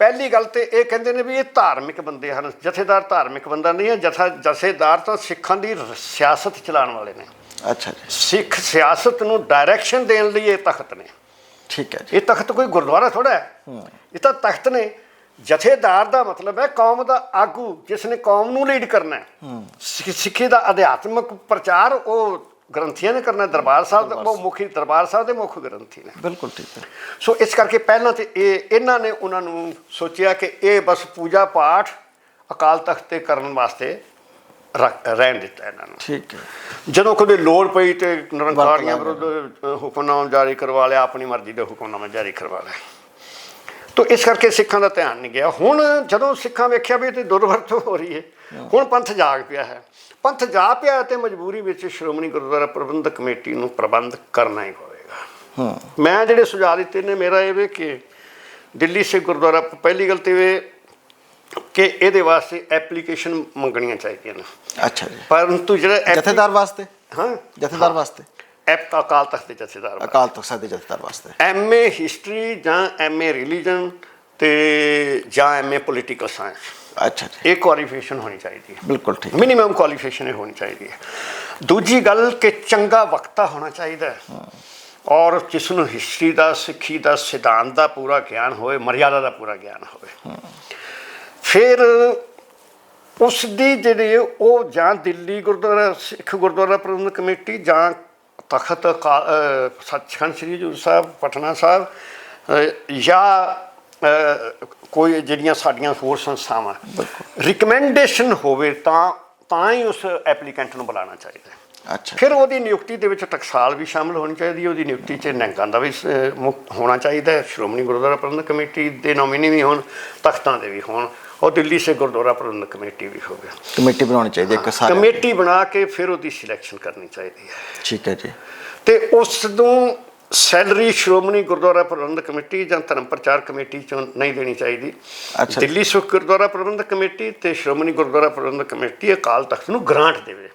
ਪਹਿਲੀ ਗੱਲ ਤੇ ਇਹ ਕਹਿੰਦੇ ਨੇ ਵੀ ਇਹ ਧਾਰਮਿਕ ਬੰਦੇ ਹਨ ਜਥੇਦਾਰ ਧਾਰਮਿਕ ਬੰਦਾ ਨਹੀਂ ਹੈ ਜਥਾ ਜਥੇਦਾਰ ਤਾਂ ਸਿੱਖਾਂ ਦੀ ਸਿਆਸਤ ਚਲਾਉਣ ਵਾਲੇ ਨੇ। ਅੱਛਾ ਜੀ। ਸਿੱਖ ਸਿਆਸਤ ਨੂੰ ਡਾਇਰੈਕਸ਼ਨ ਦੇਣ ਲਈ ਇਹ ਤਖਤ ਨੇ। ਠੀਕ ਹੈ ਜੀ। ਇਹ ਤਖਤ ਕੋਈ ਗੁਰਦੁਆਰਾ ਥੋੜਾ ਹੈ। ਇਹ ਤਾਂ ਤਖਤ ਨੇ। ਜਥੇਦਾਰ ਦਾ ਮਤਲਬ ਹੈ ਕੌਮ ਦਾ ਆਗੂ ਜਿਸ ਨੇ ਕੌਮ ਨੂੰ ਲੀਡ ਕਰਨਾ ਹੈ। ਸਿੱਖ- ਦਾ ਅਧਿਆਤਮਕ ਪ੍ਰਚਾਰ ਉਹ ਗ੍ਰੰਥੀਆਂ ਨੇ ਕਰਨਾ ਦਰਬਾਰ ਸਾਹਿਬ ਦਾ ਉਹ ਮੁਖੀ ਦਰਬਾਰ ਸਾਹਿਬ ਦੇ ਮੁੱਖ ਗ੍ਰੰਥੀ ਨੇ। ਬਿਲਕੁਲ ਠੀਕ ਹੈ। ਸੋ ਇਸ ਕਰਕੇ ਪਹਿਲਾਂ ਤੇ ਇਹ ਇਹਨਾਂ ਨੇ ਉਹਨਾਂ ਨੂੰ ਸੋਚਿਆ ਕਿ ਇਹ ਬਸ ਪੂਜਾ ਪਾਠ ਅਕਾਲ ਤਖਤ ਤੇ ਕਰਨ ਵਾਸਤੇ ਰਹਿਣ ਦਿੱਤਾ ਇਹਨਾਂ ਨੂੰ। ਠੀਕ ਹੈ। ਜਦੋਂ ਕਦੇ ਲੋੜ ਪਈ ਤੇ ਨਿਰੰਕਾਰੀਆਂ ਵਿਰੁੱਧ ਹੁਕਮਨਾਮਾ ਜਾਰੀ ਕਰਵਾ ਲਿਆ ਆਪਣੀ ਮਰਜ਼ੀ ਦਾ ਹੁਕਮਨਾਮਾ ਜਾਰੀ ਕਰਵਾ ਲਿਆ ਤੋ ਇਸ ਕਰਕੇ ਸਿੱਖਾਂ ਦਾ ਧਿਆਨ ਨਹੀਂ ਗਿਆ। ਹੁਣ ਜਦੋਂ ਸਿੱਖਾਂ ਵੇਖਿਆ ਵੀ ਇਹ ਤੇ ਦੁਰਵਰਤੋਂ ਹੋ ਰਹੀ ਹੈ ਹੁਣ ਪੰਥ ਜਾਗ ਪਿਆ ਹੈ। ਪੰਥ ਜਾ ਪਿਆ ਤੇ ਮਜਬੂਰੀ ਵਿੱਚ ਸ਼੍ਰੋਮਣੀ ਗੁਰਦੁਆਰਾ ਪ੍ਰਬੰਧਕ ਕਮੇਟੀ ਨੂੰ ਪ੍ਰਬੰਧ ਕਰਨਾ ਹੀ ਪਵੇਗਾ। ਹੂੰ। ਮੈਂ ਜਿਹੜੇ ਸੁਝਾਅ ਦਿੱਤੇ ਨੇ ਮੇਰਾ ਇਹ ਵੇ ਕਿ ਦਿੱਲੀ ਸੇ ਗੁਰਦੁਆਰਾ ਪਹਿਲੀ ਗੱਲ ਤੇ ਵੇ ਕਿ ਇਹਦੇ ਵਾਸਤੇ ਐਪਲੀਕੇਸ਼ਨ ਮੰਗਣੀਆਂ ਚਾਹੀਦੀਆਂ ਨੇ। ਅੱਛਾ ਜੀ। ਪਰੰਤੂ ਜਿਹੜਾ ਜਥੇਦਾਰ ਵਾਸਤੇ? ਹਾਂ। ਜਥੇਦਾਰ ਵਾਸਤੇ? ਐਪ ਅਕਾਲ ਤਖਤ ਦੇ ਜਥੇਦਾਰ ਵਾਸਤੇ। ਅਕਾਲ ਤਖਤ ਦੇ ਜਥੇਦਾਰ ਵਾਸਤੇ। ਐਮਏ ਹਿਸਟਰੀ ਜਾਂ ਐਮਏ ਰਿਲੀਜਨ ਤੇ ਜਾਂ ਐਮਏ ਪੋਲੀਟੀਕਲ ਸਾਇੰਸ। ਅੱਛਾ ਜੀ। ਇਹ ਕੁਆਲੀਫਿਕੇਸ਼ਨ ਹੋਣੀ ਚਾਹੀਦੀ ਹੈ। ਬਿਲਕੁਲ ਠੀਕ। ਮਿਨੀਮਮ ਕੁਆਲੀਫਿਕੇਸ਼ਨ ਇਹ ਹੋਣੀ ਚਾਹੀਦੀ ਹੈ। ਦੂਜੀ ਗੱਲ ਕਿ ਚੰਗਾ ਵਕਤਾ ਹੋਣਾ ਚਾਹੀਦਾ ਹੈ। ਔਰ ਜਿਸ ਨੂੰ ਹਿਸਟਰੀ ਦਾ ਸਿੱਖੀ ਦਾ ਸਿਧਾਂਤ ਦਾ ਪੂਰਾ ਗਿਆਨ ਹੋਵੇ ਮਰਿਆਦਾ ਦਾ ਪੂਰਾ ਗਿਆਨ ਹੋਵੇ। ਫਿਰ ਉਸ ਦੀ ਜਿਹੜੀ ਉਹ ਜਾਂ ਦਿੱਲੀ ਗੁਰਦੁਆਰਾ ਸਿੱਖ ਗੁਰਦੁਆਰਾ ਪ੍ਰਬੰਧਕ ਕਮੇਟੀ ਜਾਂ ਤਖਤ ਸੱਚਖੰਡ ਸ੍ਰੀ ਹਜ਼ੂਰ ਸਾਹਿਬ ਪਟਨਾ ਸਾਹਿਬ ਜਾਂ ਕੋਈ ਜਿਹੜੀਆਂ ਸਾਡੀਆਂ ਹੋਰ ਸੰਸਥਾਵਾਂ। ਰਿਕਮੈਂਡੇਸ਼ਨ ਹੋਵੇ ਤਾਂ ਤਾਂ ਹੀ ਉਸ ਐਪਲੀਕੈਂਟ ਨੂੰ ਬੁਲਾਉਣਾ ਚਾਹੀਦਾ। ਅੱਛਾ। ਫਿਰ ਉਹਦੀ ਨਿਯੁਕਤੀ ਦੇ ਵਿੱਚ ਟਕਸਾਲ ਵੀ ਸ਼ਾਮਲ ਹੋਣੀ ਚਾਹੀਦੀ ਹੈ। ਉਹਦੀ ਨਿਯੁਕਤੀ 'ਚ ਨਿਹੰਗਾਂ ਦਾ ਵੀ ਹੋਣਾ ਚਾਹੀਦਾ ਹੈ। ਸ਼੍ਰੋਮਣੀ ਗੁਰਦੁਆਰਾ ਪ੍ਰਬੰਧਕ ਕਮੇਟੀ ਦੇ ਨੋਮੀਨੀ ਵੀ ਹੋਣ ਤਖਤਾਂ ਦੇ ਵੀ ਹੋਣ। ਔਰ ਦਿੱਲੀ ਸੇ ਗੁਰਦੁਆਰਾ ਪ੍ਰਬੰਧਕ ਕਮੇਟੀ ਵੀ ਹੋਵੇ ਕਮੇਟੀ ਬਣਾਉਣੀ ਚਾਹੀਦੀ ਹੈ ਇੱਕ ਸਾਰੇ ਕਮੇਟੀ ਬਣਾ ਕੇ ਫਿਰ ਉਹਦੀ ਸਿਲੈਕਸ਼ਨ ਕਰਨੀ ਚਾਹੀਦੀ ਹੈ। ਠੀਕ ਹੈ ਜੀ। ਤੇ ਉਸ ਨੂੰ ਸੈਲਰੀ ਸ਼੍ਰੋਮਣੀ ਗੁਰਦੁਆਰਾ ਪ੍ਰਬੰਧਕ ਕਮੇਟੀ ਜਾਂ ਧਰਮ ਪ੍ਰਚਾਰ ਕਮੇਟੀ ਚੋਂ ਨਹੀਂ ਦੇਣੀ ਚਾਹੀਦੀ। ਅੱਛਾ। ਦਿੱਲੀ ਸਿੱਖ ਗੁਰਦੁਆਰਾ ਪ੍ਰਬੰਧਕ ਕਮੇਟੀ ਤੇ ਸ਼੍ਰੋਮਣੀ ਗੁਰਦੁਆਰਾ ਪ੍ਰਬੰਧਕ ਕਮੇਟੀ ਅਕਾਲ ਤਖਤ ਨੂੰ ਗ੍ਰਾਂਟ ਦੇਵੇ।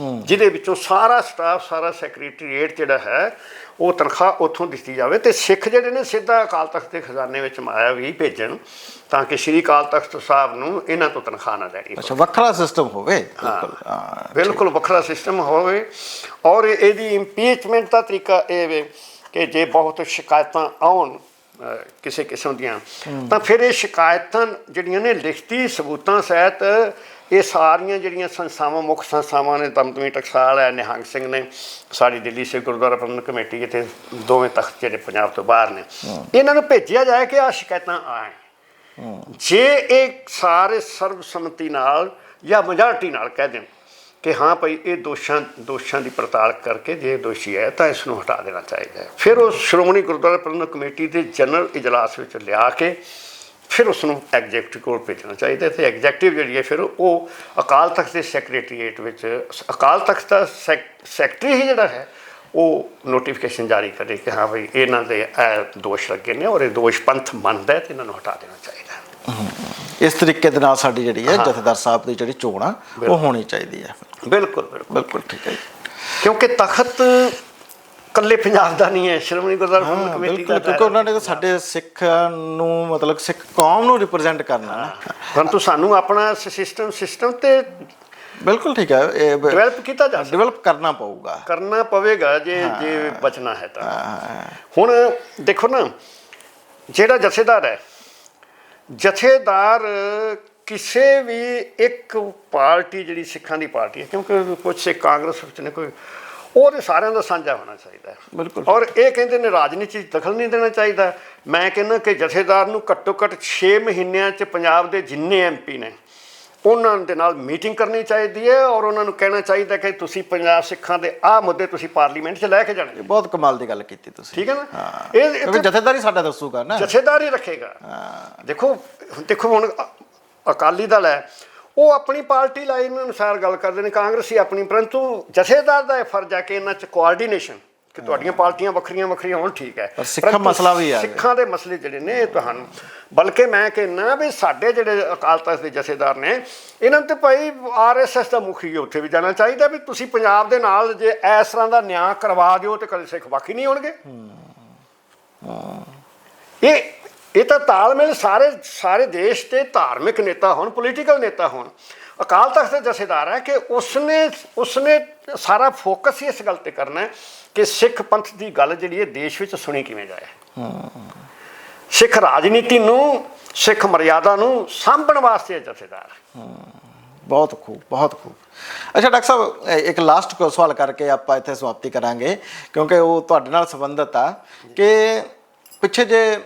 ਜਿਹਦੇ ਵਿੱਚੋਂ ਸਾਰਾ ਸਟਾਫ ਸਾਰਾ ਸੈਕਟਰੀਏਟ ਜਿਹੜਾ ਹੈ ਉਹ ਤਨਖਾਹ ਉੱਥੋਂ ਦਿੱਤੀ ਜਾਵੇ ਤੇ ਸਿੱਖ ਜਿਹੜੇ ਨੇ ਸਿੱਧਾ ਅਕਾਲ ਤਖਤ ਦੇ ਖਜ਼ਾਨੇ ਵਿੱਚ ਮਾਇਆ ਵੀ ਭੇਜਣ ਤਾਂ ਕਿ ਸ੍ਰੀ ਅਕਾਲ ਤਖਤ ਸਾਹਿਬ ਨੂੰ ਇਹਨਾਂ ਤੋਂ ਤਨਖਾਹ ਨਾ ਲੈਣੀ ਅੱਛਾ ਵੱਖਰਾ ਸਿਸਟਮ ਹੋਵੇ। ਬਿਲਕੁਲ ਵੱਖਰਾ ਸਿਸਟਮ ਹੋਵੇ ਔਰ ਇਹਦੀ ਇੰਪੀਚਮੈਂਟ ਦਾ ਤਰੀਕਾ ਇਹ ਵੇ ਕਿ ਜੇ ਬਹੁਤ ਸ਼ਿਕਾਇਤਾਂ ਆਉਣ ਕਿਸੇ ਕਿਸਮ ਦੀਆਂ ਤਾਂ ਫਿਰ ਇਹ ਸ਼ਿਕਾਇਤਾਂ ਜਿਹੜੀਆਂ ਨੇ ਲਿਖਤੀ ਸਬੂਤਾਂ ਸਹਿਤ ਇਹ ਸਾਰੀਆਂ ਜਿਹੜੀਆਂ ਸੰਸਥਾਵਾਂ ਮੁੱਖ ਸੰਸਥਾਵਾਂ ਨੇ ਦਮਦਮੀ ਟਕਸਾਲ ਹੈ ਨਿਹੰਗ ਸਿੰਘ ਨੇ ਸਾਡੀ ਦਿੱਲੀ ਸੇ ਗੁਰਦੁਆਰਾ ਪ੍ਰਬੰਧਕ ਕਮੇਟੀ ਤੇ ਦੋਵੇਂ ਤਖਤ ਜਿਹੜੇ ਪੰਜਾਬ ਤੋਂ ਬਾਹਰ ਨੇ। ਇਹਨਾਂ ਨੂੰ ਭੇਜਿਆ ਜਾਏ ਕਿ ਆ ਸ਼ਿਕਾਇਤਾਂ ਆਏ। ਜੇ ਇਹ ਸਾਰੇ ਸਰਬਸੰਮਤੀ ਨਾਲ ਜਾਂ ਮੈਜੋਰਟੀ ਨਾਲ ਕਹਿ ਦੇਣ ਕਿ ਹਾਂ ਭਾਈ ਇਹ ਦੋਸ਼ਾਂ ਦੋਸ਼ਾਂ ਦੀ ਪੜਤਾਲ ਕਰਕੇ ਜੇ ਦੋਸ਼ੀ ਹੈ ਤਾਂ ਇਸ ਨੂੰ ਹਟਾ ਦੇਣਾ ਚਾਹੀਦਾ ਹੈ। ਫਿਰ ਉਹ ਸ਼੍ਰੋਮਣੀ ਗੁਰਦੁਆਰਾ ਪ੍ਰਬੰਧਕ ਕਮੇਟੀ ਦੇ ਜਨਰਲ ਇਜਲਾਸ ਵਿੱਚ ਲਿਆ ਕੇ ਫਿਰ ਉਸ ਨੂੰ ਐਗਜ਼ੈਕਟਿਵ ਕੋਲ ਭੇਜਣਾ ਚਾਹੀਦਾ ਤੇ ਐਗਜ਼ੈਕਟਿਵ ਜਿਹੜੀ ਹੈ ਫਿਰ ਉਹ ਅਕਾਲ ਤਖਤ ਦੇ ਸੈਕਟਰੀਏਟ ਵਿੱਚ ਅਕਾਲ ਤਖਤ ਦਾ ਸੈਕ- ਸੈਕਟਰੀ ਹੀ ਜਿਹੜਾ ਹੈ ਉਹ ਨੋਟੀਫਿਕੇਸ਼ਨ ਜਾਰੀ ਕਰੇ ਕਿ ਹਾਂ ਭਾਈ ਇਹਨਾਂ ਦੇ ਇਹ ਦੋਸ਼ ਲੱਗੇ ਨੇ ਔਰ ਇਹ ਦੋਸ਼ ਪੰਥ ਮੰਨਦਾ ਤੇ ਇਹਨਾਂ ਨੂੰ ਹਟਾ ਦੇਣਾ ਚਾਹੀਦਾ ਇਸ ਤਰੀਕੇ ਦੇ ਨਾਲ ਸਾਡੀ ਜਿਹੜੀ ਹੈ ਜਥੇਦਾਰ ਸਾਹਿਬ ਦੀ ਜਿਹੜੀ ਚੋਣ ਆ ਉਹ ਹੋਣੀ ਚਾਹੀਦੀ ਹੈ। ਬਿਲਕੁਲ ਬਿਲਕੁਲ। ਠੀਕ ਹੈ ਕਿਉਂਕਿ ਤਖਤ ਕੱਲੇ ਪੰਜਾਬ ਦਾ ਨਹੀਂ ਹੈ ਸ਼੍ਰੋਮਣੀ ਗੁਰਦੁਆਰਾ ਹਾਂ ਕਮੇਟੀ ਬਿਲਕੁਲ ਦਾ ਕਿਉਂਕਿ ਉਹਨਾਂ ਨੇ ਤਾਂ ਸਾਡੇ ਸਿੱਖ ਨੂੰ ਮਤਲਬ ਸਿੱਖ ਕੌਮ ਨੂੰ ਰਿਪਰੈਜ਼ੈਂਟ ਕਰਨਾ ਨਾ। ਪਰੰਤੂ ਸਾਨੂੰ ਆਪਣਾ ਸਿਸਟਮ ਸਿਸਟਮ ਤੇ ਬਿਲਕੁਲ ਠੀਕ ਹੈ ਇਹ ਡਿਵੈਲਪ ਕੀਤਾ ਜਾ ਡਿਵੈਲਪ ਕਰਨਾ ਪਊਗਾ। ਕਰਨਾ ਪਵੇਗਾ ਜੇ ਜੇ ਬਚਣਾ ਹੈ ਤਾਂ। ਹਾਂ, ਹੁਣ ਦੇਖੋ ਨਾ ਜਿਹੜਾ ਜਥੇਦਾਰ ਹੈ ਜਥੇਦਾਰ ਕਿਸੇ ਵੀ ਇੱਕ ਪਾਰਟੀ ਜਿਹੜੀ ਸਿੱਖਾਂ ਦੀ ਪਾਰਟੀ ਹੈ ਕਿਉਂਕਿ ਕੁਝ ਸਿੱਖ ਕਾਂਗਰਸ ਵਿੱਚ ਨੇ ਕੋਈ ਉਹ ਤੇ ਸਾਰਿਆਂ ਦਾ ਸਾਂਝਾ ਹੋਣਾ ਚਾਹੀਦਾ ਹੈ। ਬਿਲਕੁਲ। ਔਰ ਇਹ ਕਹਿੰਦੇ ਨੇ ਰਾਜਨੀਤੀ 'ਚ ਦਖਲ ਨਹੀਂ ਦੇਣਾ ਚਾਹੀਦਾ। ਮੈਂ ਕਹਿੰਦਾ ਕਿ ਜਥੇਦਾਰ ਨੂੰ ਘੱਟੋ ਘੱਟ 6 ਮਹੀਨਿਆਂ 'ਚ ਪੰਜਾਬ ਦੇ ਜਿੰਨੇ ਐਮਪੀ ਨੇ ਉਹਨਾਂ ਦੇ ਨਾਲ ਮੀਟਿੰਗ ਕਰਨੀ ਚਾਹੀਦੀ ਹੈ ਔਰ ਉਹਨਾਂ ਨੂੰ ਕਹਿਣਾ ਚਾਹੀਦਾ ਕਿ ਤੁਸੀਂ ਪੰਜਾਬ ਸਿੱਖਾਂ ਦੇ ਆਹ ਮੁੱਦੇ ਤੁਸੀਂ ਪਾਰਲੀਮੈਂਟ 'ਚ ਲੈ ਕੇ ਜਾਣੇ ਇਹ ਬਹੁਤ ਕਮਾਲ ਦੀ ਗੱਲ ਕੀਤੀ ਤੁਸੀਂ। ਠੀਕ ਹੈ ਨਾ? ਇਹ ਕਿਉਂਕਿ ਜਥੇਦਾਰ ਸਾਡਾ ਦੱਸੂਗਾ ਨਾ। ਜਥੇਦਾਰ ਹੀ ਰੱਖੇਗਾ। ਦੇਖੋ ਦੇਖੋ ਹੁਣ ਅਕਾਲੀ ਦਲ ਹੈ ਉਹ ਆਪਣੀ ਪਾਰਟੀ ਲਾਈਨ ਅਨੁਸਾਰ ਗੱਲ ਕਰਦੇ ਨੇ ਕਾਂਗਰਸੀ ਆਪਣੀ ਪਰੰਤੂ ਜਥੇਦਾਰ ਦਾ ਇਹ ਫਰਜ਼ ਹੈ ਕਿ ਇਹਨਾਂ 'ਚ ਕੋਆਰਡੀਨੇਸ਼ਨ ਕਿ ਤੁਹਾਡੀਆਂ ਪਾਰਟੀਆਂ ਵੱਖਰੀਆਂ ਵੱਖਰੀਆਂ ਹੋਣ ਠੀਕ ਹੈ। ਪਰ ਸਿੱਖਾਂ ਮਸਲਾ ਵੀ ਆ। ਸਿੱਖਾਂ ਦੇ ਮਸਲੇ ਜਿਹੜੇ ਨੇ ਇਹ ਤੁਹਾਨੂੰ ਬਲਕਿ ਮੈਂ ਕਹਿੰਦਾ ਵੀ ਸਾਡੇ ਜਿਹੜੇ ਅਕਾਲ ਤਖਤ ਦੇ ਜਥੇਦਾਰ ਨੇ ਇਹਨਾਂ ਨੂੰ ਤੇ ਭਾਈ ਆਰਐਸਐਸ ਦਾ ਮੁਖੀ ਉੱਥੇ ਵੀ ਜਾਣਾ ਚਾਹੀਦਾ ਵੀ ਤੁਸੀਂ ਪੰਜਾਬ ਦੇ ਨਾਲ ਜੇ ਇਸ ਤਰ੍ਹਾਂ ਦਾ ਨਿਆਂ ਕਰਵਾ ਦਿਓ ਤੇ ਕਦੇ ਸਿੱਖ ਬਾਕੀ ਨਹੀਂ ਹੋਣਗੇ। ਇਹ ਇਹ ਤਾਂ ਤਾਲਮੇਲ ਸਾਰੇ ਸਾਰੇ ਦੇਸ਼ ਦੇ ਧਾਰਮਿਕ ਨੇਤਾ ਹੋਣ ਪੋਲੀਟੀਕਲ ਨੇਤਾ ਹੋਣ। ਅਕਾਲ ਤਖਤ ਦੇ ਜਥੇਦਾਰ ਹੈ ਕਿ ਉਸਨੇ ਉਸਨੇ ਸਾਰਾ ਫੋਕਸ ਹੀ ਇਸ ਗੱਲ ਤੇ ਕਰਨਾ ਹੈ ਕਿ ਸਿੱਖ ਪੰਥ ਦੀ ਗੱਲ ਜਿਹੜੀ ਹੈ ਦੇਸ਼ ਵਿੱਚ ਸੁਣੀ ਕਿਵੇਂ ਜਾਏ। ਸਿੱਖ ਰਾਜਨੀਤੀ ਨੂੰ, ਸਿੱਖ ਮਰਿਆਦਾ ਨੂੰ ਸਾਂਭਣ ਵਾਸਤੇ ਜਥੇਦਾਰ ਬਹੁਤ ਖੂਬ ਬਹੁਤ ਖੂਬ। ਅੱਛਾ, ਡਾਕਟਰ ਸਾਹਿਬ ਇੱਕ ਲਾਸਟ ਸਵਾਲ ਕਰਕੇ ਆਪਾਂ ਇੱਥੇ ਸਮਾਪਤੀ ਕਰਾਂਗੇ, ਕਿਉਂਕਿ ਉਹ ਤੁਹਾਡੇ ਨਾਲ ਸੰਬੰਧਿਤ ਆ ਕਿ ਪਿੱਛੇ ਜੇ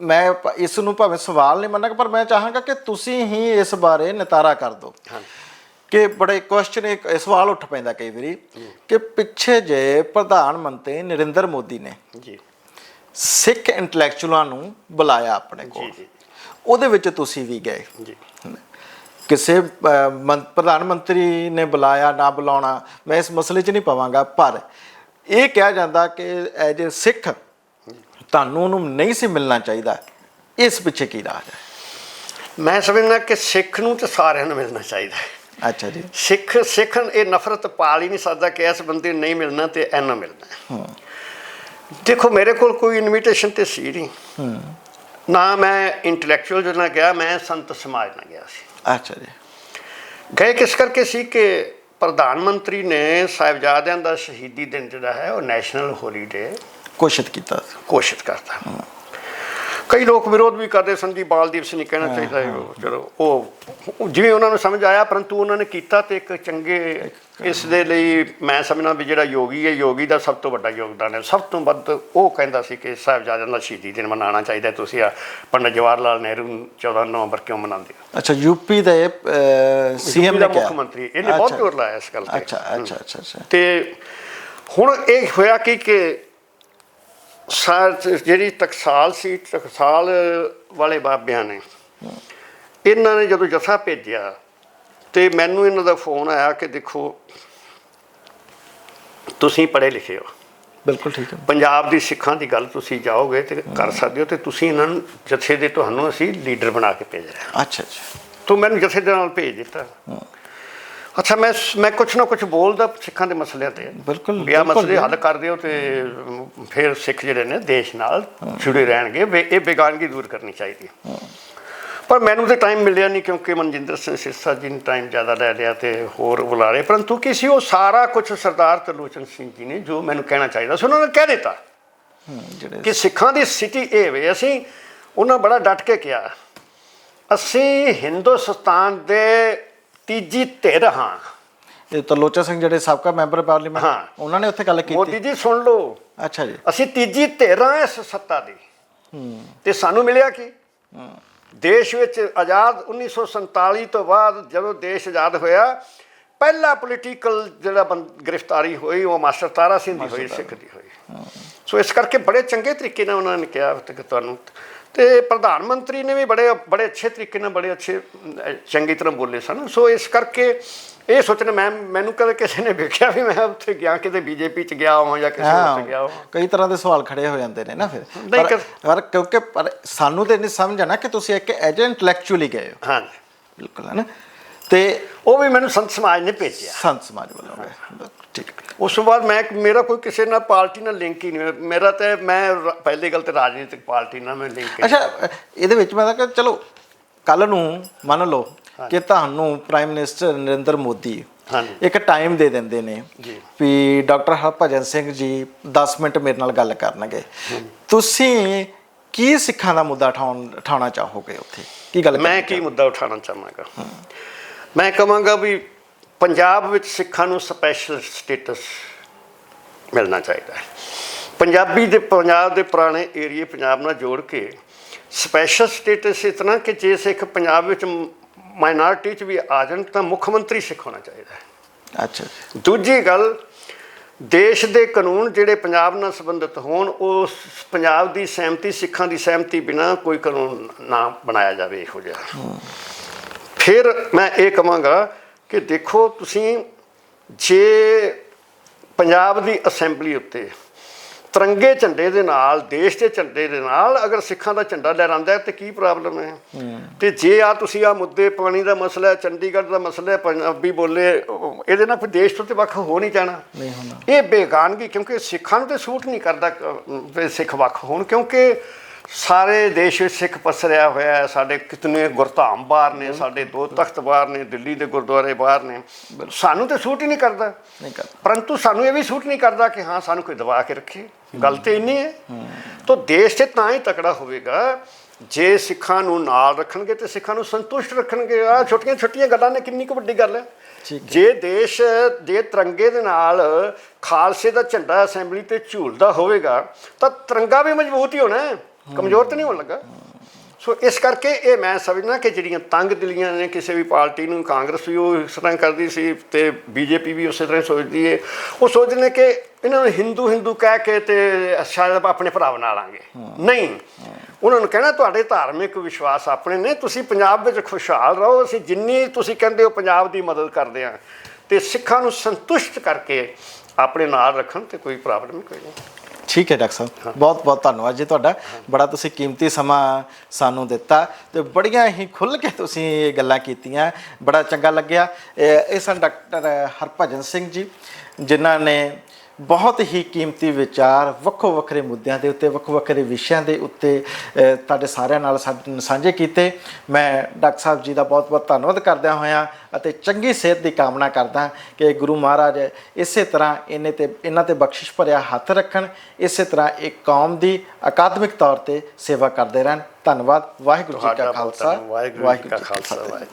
ਮੈਂ ਇਸ ਨੂੰ ਭਾਵੇਂ ਸਵਾਲ ਨਹੀਂ ਮੰਨਾਂਗਾ ਪਰ ਮੈਂ ਚਾਹਾਂਗਾ ਕਿ ਤੁਸੀਂ ਹੀ ਇਸ ਬਾਰੇ ਨਿਤਾਰਾ ਕਰ ਦਿਓ। ਕਿ ਬੜੇ ਕੁਐਸਚਨ ਇੱਕ ਸਵਾਲ ਉੱਠ ਪੈਂਦਾ ਕਈ ਵਾਰੀ ਕਿ ਪਿੱਛੇ ਜੇ ਪ੍ਰਧਾਨ ਮੰਤਰੀ ਨਰਿੰਦਰ ਮੋਦੀ ਨੇ ਜੀ। ਸਿੱਖ ਇੰਟੈਲੈਕਚੁਅਲਾਂ ਨੂੰ ਬੁਲਾਇਆ ਆਪਣੇ ਕੋਲ ਜੀ ਜੀ। ਉਹਦੇ ਵਿੱਚ ਤੁਸੀਂ ਵੀ ਗਏ। ਜੀ। ਕਿਸੇ ਪ੍ਰਧਾਨ ਮੰਤਰੀ ਨੇ ਬੁਲਾਇਆ ਨਾ ਬੁਲਾਉਣਾ ਮੈਂ ਇਸ ਮਸਲੇ 'ਚ ਨਹੀਂ ਪਵਾਂਗਾ ਪਰ ਇਹ ਕਿਹਾ ਜਾਂਦਾ ਕਿ ਐਜ ਸਿੱਖ ਤੁਹਾਨੂੰ ਉਹਨੂੰ ਨਹੀਂ ਸੀ ਮਿਲਣਾ ਚਾਹੀਦਾ। ਇਸ ਪਿੱਛੇ ਕੀ ਰਾਜ ਹੈ? ਮੈਂ ਸਮਝਦਾ ਕਿ ਸਿੱਖ ਨੂੰ ਤੇ ਸਾਰਿਆਂ ਨੂੰ ਮਿਲਣਾ ਚਾਹੀਦਾ ਹੈ। ਅੱਛਾ ਜੀ। ਸਿੱਖ ਸਿੱਖ ਇਹ ਨਫ਼ਰਤ ਪਾਲ ਹੀ ਨਹੀਂ ਸਕਦਾ ਕਿ ਇਸ ਬੰਦੇ ਨੂੰ ਨਹੀਂ ਮਿਲਣਾ ਤੇ ਐਨਾ ਮਿਲਣਾ। ਹੈ। ਦੇਖੋ ਮੇਰੇ ਕੋਲ ਕੋਈ ਇਨਵੀਟੇਸ਼ਨ ਤੇ ਸੀ ਨਹੀਂ। ਨਾ ਮੈਂ ਇੰਟੈਲੈਕਚੁਅਲ ਜਨਾ ਗਿਆ ਮੈਂ ਸੰਤ ਸਮਾਜ ਨਾਲ ਗਿਆ ਸੀ। ਅੱਛਾ ਜੀ। ਗਏ ਕਿਸ ਕਰਕੇ ਸੀ ਕਿ ਪ੍ਰਧਾਨ ਮੰਤਰੀ ਨੇ ਸਾਹਿਬਜ਼ਾਦਿਆਂ ਦਾ ਸ਼ਹੀਦੀ ਦਿਨ ਜਿਹੜਾ ਹੈ ਉਹ ਨੈਸ਼ਨਲ ਹੋਲੀਡੇ ਕੋਸ਼ਿਸ਼ ਕੀਤਾ। ਸੀ। ਘੋਸ਼ਿਤ ਕਰਤਾ ਕਈ ਲੋਕ ਵਿਰੋਧ ਵੀ ਕਰਦੇ ਸਨ ਜੀ ਬਾਲ ਦਿਵਸ ਨਹੀਂ ਕਹਿਣਾ ਚਾਹੀਦਾ ਹੈ ਚਲੋ ਉਹ ਉਹ ਜਿਵੇਂ ਉਹਨਾਂ ਨੂੰ ਸਮਝ ਆਇਆ ਪਰੰਤੂ ਉਹਨਾਂ ਨੇ ਕੀਤਾ ਤੇ ਇੱਕ ਚੰਗੇ ਇਸ ਦੇ ਲਈ ਮੈਂ ਸਮਝਣਾ ਵੀ ਜਿਹੜਾ ਯੋਗੀ ਹੈ ਯੋਗੀ ਦਾ ਸਭ ਤੋਂ ਵੱਡਾ ਯੋਗਦਾਨ ਹੈ। ਸਭ ਤੋਂ ਵੱਧ ਉਹ ਕਹਿੰਦਾ ਸੀ ਕਿ ਸਾਹਿਬਜ਼ਾਦਿਆਂ ਦਾ ਸ਼ਹੀਦੀ ਦਿਨ ਮਨਾਉਣਾ ਚਾਹੀਦਾ। ਤੁਸੀਂ ਆ ਪੰਡਤ ਜਵਾਹਰ ਲਾਲ ਨਹਿਰੂ ਨੂੰ 14 ਨਵੰਬਰ ਕਿਉਂ ਮਨਾਉਂਦੇ ਹੋ? ਅੱਛਾ ਯੂਪੀ ਦੇ ਸੀਐਮ ਦਾ ਮੁੱਖ ਮੰਤਰੀ ਇਹਨੇ ਬਹੁਤ। ਜ਼ੋਰ ਲਾਇਆ ਇਸ ਗੱਲ ਤੇ। ਅੱਛਾ ਅੱਛਾ ਅੱਛਾ। ਤੇ ਹੁਣ ਇਹ ਹੋਇਆ ਕਿ ਕਿ ਜਿਹੜੀ ਟਕਸਾਲ ਸੀ ਟਕਸਾਲ ਵਾਲੇ ਬਾਬਿਆਂ ਨੇ ਇਹਨਾਂ ਨੇ ਜਦੋਂ ਜਥਾ ਭੇਜਿਆ ਤੇ ਮੈਨੂੰ ਇਹਨਾਂ ਦਾ ਫੋਨ ਆਇਆ ਕਿ ਦੇਖੋ ਤੁਸੀਂ ਪੜ੍ਹੇ ਲਿਖੇ ਹੋ। ਬਿਲਕੁਲ ਠੀਕ ਹੈ। ਪੰਜਾਬ ਦੀ ਸਿੱਖਾਂ ਦੀ ਗੱਲ ਤੁਸੀਂ ਜਾਓਗੇ ਤੇ ਕਰ ਸਕਦੇ ਹੋ ਤੇ ਤੁਸੀਂ ਇਹਨਾਂ ਨੂੰ ਜਥੇ ਦੇ ਤੁਹਾਨੂੰ ਅਸੀਂ ਲੀਡਰ ਬਣਾ ਕੇ ਭੇਜ ਰਹੇ ਹਾਂ। ਅੱਛਾ ਅੱਛਾ। ਤੂੰ ਮੈਨੂੰ ਜਥੇ ਦੇ ਨਾਲ ਭੇਜ ਦਿੱਤਾ। ਅੱਛਾ ਮੈਂ ਮੈਂ ਕੁਛ ਨਾ ਕੁਛ ਬੋਲਦਾ ਸਿੱਖਾਂ ਦੇ ਮਸਲਿਆਂ ਤੇ। ਬਿਲਕੁਲ, ਵੀ ਆਹ ਬਿਲਕੁਲ ਮਸਲੇ ਹੱਲ ਕਰ ਦਿਓ ਤੇ ਫਿਰ ਸਿੱਖ ਜਿਹੜੇ ਨੇ ਦੇਸ਼ ਨਾਲ ਜੁੜੇ ਰਹਿਣਗੇ। ਵੀ ਇਹ ਬੇਗਾਨਗੀ ਦੂਰ ਕਰਨੀ ਚਾਹੀਦੀ ਹੈ। ਪਰ ਮੈਨੂੰ ਤੇ ਟਾਈਮ ਮਿਲਿਆ ਨਹੀਂ ਕਿਉਂਕਿ ਮਨਜਿੰਦਰ ਸਿੰਘ ਸਿਰਸਾ ਜੀ ਨੇ ਟਾਈਮ ਜ਼ਿਆਦਾ ਲੈ ਲਿਆ ਤੇ ਹੋਰ ਬੁਲਾਰੇ ਪਰੰਤੂ ਕਿਸੇ ਉਹ ਸਾਰਾ ਕੁਝ ਸਰਦਾਰ ਤਰਲੋਚਨ ਸਿੰਘ ਜੀ ਨੇ ਜੋ ਮੈਨੂੰ ਕਹਿਣਾ ਚਾਹੀਦਾ ਸੀ ਉਹਨਾਂ ਨੇ ਕਹਿ ਦਿੱਤਾ ਕਿ ਸਿੱਖਾਂ ਦੀ ਸਥਿਤੀ ਇਹ ਵੇ ਅਸੀਂ ਉਹਨਾਂ ਬੜਾ ਡਟ ਕੇ ਕਿਹਾ ਅਸੀਂ ਹਿੰਦੁਸਤਾਨ ਦੇ ਤੀਜੀ ਧਿਰ ਹਾਂ। ਇਹ ਤਰਲੋਚਨ ਸਿੰਘ ਜਿਹੜੇ ਸਾਬਕਾ ਮੈਂਬਰ ਪਾਰਲੀਮੈਂਟ ਹਾਂ। ਉਹਨਾਂ ਨੇ ਉੱਥੇ ਗੱਲ ਮੋਦੀ ਕੀਤੀ ਜੀ ਸੁਣ ਲਓ। ਅੱਛਾ ਜੀ। ਅਸੀਂ ਤੀਜੀ ਧਿਰ ਹਾਂ ਇਸ ਸੱਤਾ ਦੀ। ਤੇ ਸਾਨੂੰ ਮਿਲਿਆ ਕੀ? ਦੇਸ਼ ਵਿੱਚ ਆਜ਼ਾਦ 1947 ਤੋਂ ਬਾਅਦ ਜਦੋਂ ਦੇਸ਼ ਆਜ਼ਾਦ ਹੋਇਆ ਪਹਿਲਾ ਪੋਲੀਟੀਕਲ ਜਿਹੜਾ ਬੰ- ਗ੍ਰਿਫਤਾਰੀ ਹੋਈ ਉਹ ਮਾਸਟਰ ਤਾਰਾ ਸਿੰਘ ਦੀ ਹੋਈ ਸਿੱਖ ਦੀ ਹੋਈ। ਸੋ ਇਸ ਕਰਕੇ ਬੜੇ ਚੰਗੇ ਤਰੀਕੇ ਨਾਲ ਉਹਨਾਂ ਨੇ ਕਿਹਾ ਤੇ ਕਿ ਤੁਹਾਨੂੰ ਤੇ ਪ੍ਰਧਾਨ ਮੰਤਰੀ ਨੇ ਵੀ ਬੜੇ ਬੜੇ ਅੱਛੇ ਤਰੀਕੇ ਨਾਲ ਬੜੇ ਅੱਛੇ ਚੰਗੀ ਤਰ੍ਹਾਂ ਬੋਲੇ ਸਨ। ਸੋ ਇਸ ਕਰਕੇ ਇਹ ਸੋਚਣਾ ਮੈਂ ਮੈਨੂੰ ਕਦੇ ਕਿਸੇ ਨੇ ਵੇਖਿਆ ਵੀ ਮੈਂ ਉੱਥੇ ਗਿਆ ਕਿਤੇ ਬੀਜੇਪੀ ਚ ਗਿਆ ਹਾਂ ਜਾਂ ਕਿਸੇ ਹੋਰ ਚ ਗਿਆ ਹਾਂ ਕਈ ਤਰ੍ਹਾਂ ਦੇ ਸਵਾਲ ਖੜੇ ਹੋ ਜਾਂਦੇ ਨੇ ਨਾ ਫਿਰ। ਨਹੀਂ ਪਰ- ਕਿਉਂਕਿ ਸਾਨੂੰ ਤੇ ਨਹੀਂ ਸਮਝ ਆਣਾ ਕਿ ਤੁਸੀਂ ਇੱਕ ਐਜ ਇੰਟੈਲੈਕਚੁਅਲੀ ਗਏ ਹੋ। ਹਾਂ ਬਿਲਕੁਲ ਹੈ ਨਾ? ਤੇ ਉਹ ਵੀ ਮੈਨੂੰ ਸੰਤ ਸਮਾਜ ਨੇ ਭੇਜਿਆ ਸੰਤ ਸਮਾਜ ਵੱਲੋਂ ਗਏ ਠੀਕ। ਉਸ ਤੋਂ ਬਾਅਦ ਮੈਂ ਮੇਰਾ ਕੋਈ ਕਿਸੇ ਨਾਲ ਪਾਰਟੀ ਨਾਲ ਲਿੰਕ ਹੀ ਨਹੀਂ ਹੋਇਆ। ਮੇਰਾ ਤੇ ਮੈਂ ਰ- ਪਹਿਲੀ ਗੱਲ ਤੇ ਰਾਜਨੀਤਿਕ ਪਾਰਟੀ ਨਾਲ ਮੈਂ ਲਿੰਕ ਅੱਛਾ ਇਹਦੇ ਵਿੱਚ ਮੈਂ ਤਾਂ ਕਿ ਚਲੋ ਕੱਲ ਨੂੰ ਮੰਨ ਲਓ ਕਿ ਤੁਹਾਨੂੰ ਪ੍ਰਾਈਮ ਮਿਨਿਸਟਰ ਨਰਿੰਦਰ ਮੋਦੀ ਹਾਂਜੀ। ਇੱਕ ਟਾਈਮ ਦੇ ਦਿੰਦੇ ਨੇ ਜੀ। ਵੀ ਡਾਕਟਰ ਹਰਭਜਨ ਸਿੰਘ ਜੀ 10 ਮਿੰਟ ਮੇਰੇ ਨਾਲ ਗੱਲ ਕਰਨਗੇ ਤੁਸੀਂ ਕੀ ਸਿੱਖਾਂ ਦਾ ਮੁੱਦਾ ਉਠਾਉਣ ਉਠਾਉਣਾ ਚਾਹੋਗੇ ਉੱਥੇ ਕੀ ਗੱਲ ਮੈਂ ਕਰਨੀ ਕੀ ਮੁੱਦਾ ਉਠਾਉਣਾ ਚਾਹਾਂਗਾ ਮੈਂ ਕਹਾਂਗਾ ਵੀ ਪੰਜਾਬ ਵਿੱਚ ਸਿੱਖਾਂ ਨੂੰ ਸਪੈਸ਼ਲ ਸਟੇਟਸ ਮਿਲਣਾ ਚਾਹੀਦਾ ਹੈ। ਪੰਜਾਬੀ ਦੇ ਪੰਜਾਬ ਦੇ ਪੁਰਾਣੇ ਏਰੀਏ ਪੰਜਾਬ ਨਾਲ ਜੋੜ ਕੇ ਸਪੈਸ਼ਲ ਸਟੇਟਸ ਇਤਨਾ ਕਿ ਜੇ ਸਿੱਖ ਪੰਜਾਬ ਵਿੱਚ ਮਾਈਨੋਰਿਟੀ ਚ ਵੀ ਆ ਜਾਣ ਤਾਂ ਮੁੱਖ ਮੰਤਰੀ ਸਿੱਖ ਹੋਣਾ ਚਾਹੀਦਾ ਹੈ। ਅੱਛਾ। ਦੂਜੀ ਗੱਲ ਦੇਸ਼ ਦੇ ਕਾਨੂੰਨ ਜਿਹੜੇ ਪੰਜਾਬ ਨਾਲ ਸੰਬੰਧਿਤ ਹੋਣ ਉਸ ਪੰਜਾਬ ਦੀ ਸਹਿਮਤੀ ਸਿੱਖਾਂ ਦੀ ਸਹਿਮਤੀ ਬਿਨਾ ਕੋਈ ਕਾਨੂੰਨ ਨਾ ਬਣਾਇਆ ਜਾਵੇ ਇਹੋ ਜਿਹਾ। ਫਿਰ ਮੈਂ ਇਹ ਕਹਾਂਗਾ ਕਿ ਦੇਖੋ ਤੁਸੀਂ ਜੇ ਪੰਜਾਬ ਦੀ ਅਸੈਂਬਲੀ ਉੱਤੇ ਤਿਰੰਗੇ ਝੰਡੇ ਦੇ ਨਾਲ ਦੇਸ਼ ਦੇ ਝੰਡੇ ਦੇ ਨਾਲ ਅਗਰ ਸਿੱਖਾਂ ਦਾ ਝੰਡਾ ਲਹਿਰਾਉਂਦਾ ਤੇ ਕੀ ਪ੍ਰੋਬਲਮ ਹੈ? ਤੇ ਜੇ ਆ ਤੁਸੀਂ ਆ ਮੁੱਦੇ ਪਾਣੀ ਦਾ ਮਸਲਾ ਹੈ ਚੰਡੀਗੜ੍ਹ ਦਾ ਮਸਲਾ ਹੈ ਪੰਜਾਬੀ ਬੋਲੇ ਇਹਦੇ ਨਾਲ ਫਿਰ ਦੇਸ਼ ਤੋਂ ਤੇ ਵੱਖ ਹੋ ਨਹੀਂ ਜਾਣਾ। ਇਹ ਬੇਗਾਨਗੀ ਕਿਉਂਕਿ ਸਿੱਖਾਂ ਨੂੰ ਤੇ ਸੂਟ ਨਹੀਂ ਕਰਦਾ ਸਿੱਖ ਵੱਖ ਹੋਣ ਕਿਉਂਕਿ ਸਾਰੇ ਦੇਸ਼ ਵਿੱਚ ਸਿੱਖ ਪਸਰਿਆ ਹੋਇਆ ਹੈ। ਸਾਡੇ ਕਿਤਨੇ ਗੁਰਧਾਮ ਬਾਹਰ ਨੇ ਸਾਡੇ ਦੋ ਤਖਤ ਬਾਹਰ ਨੇ ਦਿੱਲੀ ਦੇ ਗੁਰਦੁਆਰੇ ਬਾਹਰ ਨੇ। ਸਾਨੂੰ ਤੇ ਸੂਟ ਹੀ ਨਹੀਂ ਕਰਦਾ। ਨਹੀਂ ਕਰਦਾ। ਪਰੰਤੂ ਸਾਨੂੰ ਇਹ ਵੀ ਸੂਟ ਨਹੀਂ ਕਰਦਾ ਕਿ ਹਾਂ ਸਾਨੂੰ ਕੋਈ ਦਬਾ ਕੇ ਰੱਖੇ। ਗੱਲ ਤੇ ਇੰਨੀ ਹੈ। ਤਾਂ ਦੇਸ਼ ਤੇ ਤਾਂ ਹੀ ਤਕੜਾ ਹੋਵੇਗਾ। ਜੇ ਸਿੱਖਾਂ ਨੂੰ ਨਾਲ ਰੱਖਣਗੇ ਤੇ ਸਿੱਖਾਂ ਨੂੰ ਸੰਤੁਸ਼ਟ ਰੱਖਣਗੇ। ਆ ਛੋਟੀਆਂ ਛੋਟੀਆਂ ਗੱਲਾਂ ਨੇ ਕਿੰਨੀ ਕੁ ਵੱਡੀ ਗੱਲ ਹੈ। ਜੇ ਦੇਸ਼ ਦੇ ਤਿਰੰਗੇ ਦੇ ਨਾਲ ਖਾਲਸੇ ਦਾ ਝੰਡਾ ਅਸੈਂਬਲੀ ਤੇ ਝੂਲਦਾ ਹੋਵੇਗਾ ਤਾਂ ਤਿਰੰਗਾ ਵੀ ਮਜ਼ਬੂਤ ਹੀ ਹੋਣਾ ਹੈ। ਕਮਜ਼ੋਰ ਤਾਂ ਨਹੀਂ ਹੋਣ ਲੱਗਾ। ਸੋ ਇਸ ਕਰਕੇ ਇਹ ਮੈਂ ਸਮਝਦਾ ਕਿ ਜਿਹੜੀਆਂ ਤੰਗ ਦਿਲੀਆਂ ਨੇ ਕਿਸੇ ਵੀ ਪਾਰਟੀ ਨੂੰ, ਕਾਂਗਰਸ ਵੀ ਉਹ ਇਸ ਤਰ੍ਹਾਂ ਕਰਦੀ ਸੀ ਤੇ ਬੀਜੇਪੀ ਵੀ ਉਸੇ ਤਰ੍ਹਾਂ ਸੋਚਦੀ ਹੈ ਉਹ ਸੋਚਦੇ ਨੇ ਕਿ ਇਹਨਾਂ ਨੂੰ ਹਿੰਦੂ ਹਿੰਦੂ ਕਹਿ ਕੇ ਤੇ ਸ਼ਾਇਦ ਆਪਾਂ ਆਪਣੇ ਭਰਾ ਬਣਾ ਲਾਂਗੇ। ਨਹੀਂ। ਉਹਨਾਂ ਨੂੰ ਕਹਿਣਾ, ਤੁਹਾਡੇ ਧਾਰਮਿਕ ਵਿਸ਼ਵਾਸ ਆਪਣੇ ਨੇ, ਤੁਸੀਂ ਪੰਜਾਬ ਵਿੱਚ ਖੁਸ਼ਹਾਲ ਰਹੋ, ਅਸੀਂ ਜਿੰਨੀ ਤੁਸੀਂ ਕਹਿੰਦੇ ਹੋ ਪੰਜਾਬ ਦੀ ਮਦਦ ਕਰਦੇ ਆ ਤੇ ਸਿੱਖਾਂ ਨੂੰ ਸੰਤੁਸ਼ਟ ਕਰਕੇ ਆਪਣੇ ਨਾਲ ਰੱਖਣ ਤੇ ਕੋਈ ਪ੍ਰੋਬਲਮ ਕੋਈ ਨਹੀਂ। ਠੀਕ ਹੈ ਡਾਕਟਰ ਸਾਹਿਬ। ਬਹੁਤ ਬਹੁਤ ਧੰਨਵਾਦ ਜੀ ਤੁਹਾਡਾ। ਬੜਾ ਤੁਸੀਂ ਕੀਮਤੀ ਸਮਾਂ ਸਾਨੂੰ ਦਿੱਤਾ ਤੇ ਬੜੀਆਂ ਹੀ ਖੁੱਲ੍ਹ ਕੇ ਤੁਸੀਂ ਇਹ ਗੱਲਾਂ ਕੀਤੀਆਂ। ਬੜਾ ਚੰਗਾ ਲੱਗਿਆ। ਇਹ ਇਹ ਸਨ ਡਾਕਟਰ ਹਰਭਜਨ ਸਿੰਘ ਜੀ ਜਿਨ੍ਹਾਂ ਨੇ ਬਹੁਤ ਹੀ ਕੀਮਤੀ ਵਿਚਾਰ ਵੱਖੋ ਵੱਖਰੇ ਮੁੱਦਿਆਂ ਦੇ ਉੱਤੇ ਵੱਖੋ ਵੱਖਰੇ ਵਿਸ਼ਿਆਂ ਦੇ ਉੱਤੇ ਤੁਹਾਡੇ ਸਾਰਿਆਂ ਨਾਲ ਸਾਂਝੇ ਕੀਤੇ। ਮੈਂ ਡਾਕਟਰ ਸਾਹਿਬ ਜੀ ਦਾ ਬਹੁਤ ਬਹੁਤ ਧੰਨਵਾਦ ਕਰਦਿਆਂ ਹੋਇਆਂ ਅਤੇ ਚੰਗੀ ਸਿਹਤ ਦੀ ਕਾਮਨਾ ਕਰਦਾ ਕਿ ਗੁਰੂ ਮਹਾਰਾਜ ਇਸੇ ਤਰ੍ਹਾਂ ਇਹਨੇ ਤੇ ਇਹਨਾਂ ਤੇ ਬਖਸ਼ਿਸ਼ ਭਰਿਆ ਹੱਥ ਰੱਖਣ ਇਸੇ ਤਰ੍ਹਾਂ ਇੱਕ ਕੌਮ ਦੀ ਅਕਾਦਮਿਕ ਤੌਰ ਤੇ ਸੇਵਾ ਕਰਦੇ ਰਹਿਣ। ਧੰਨਵਾਦ। ਵਾਹਿਗੁਰੂ ਜੀ ਕਾ ਖਾਲਸਾ। ਵਾਹਿਗੁਰੂ ਜੀ ਕਾ ਖਾਲਸਾ।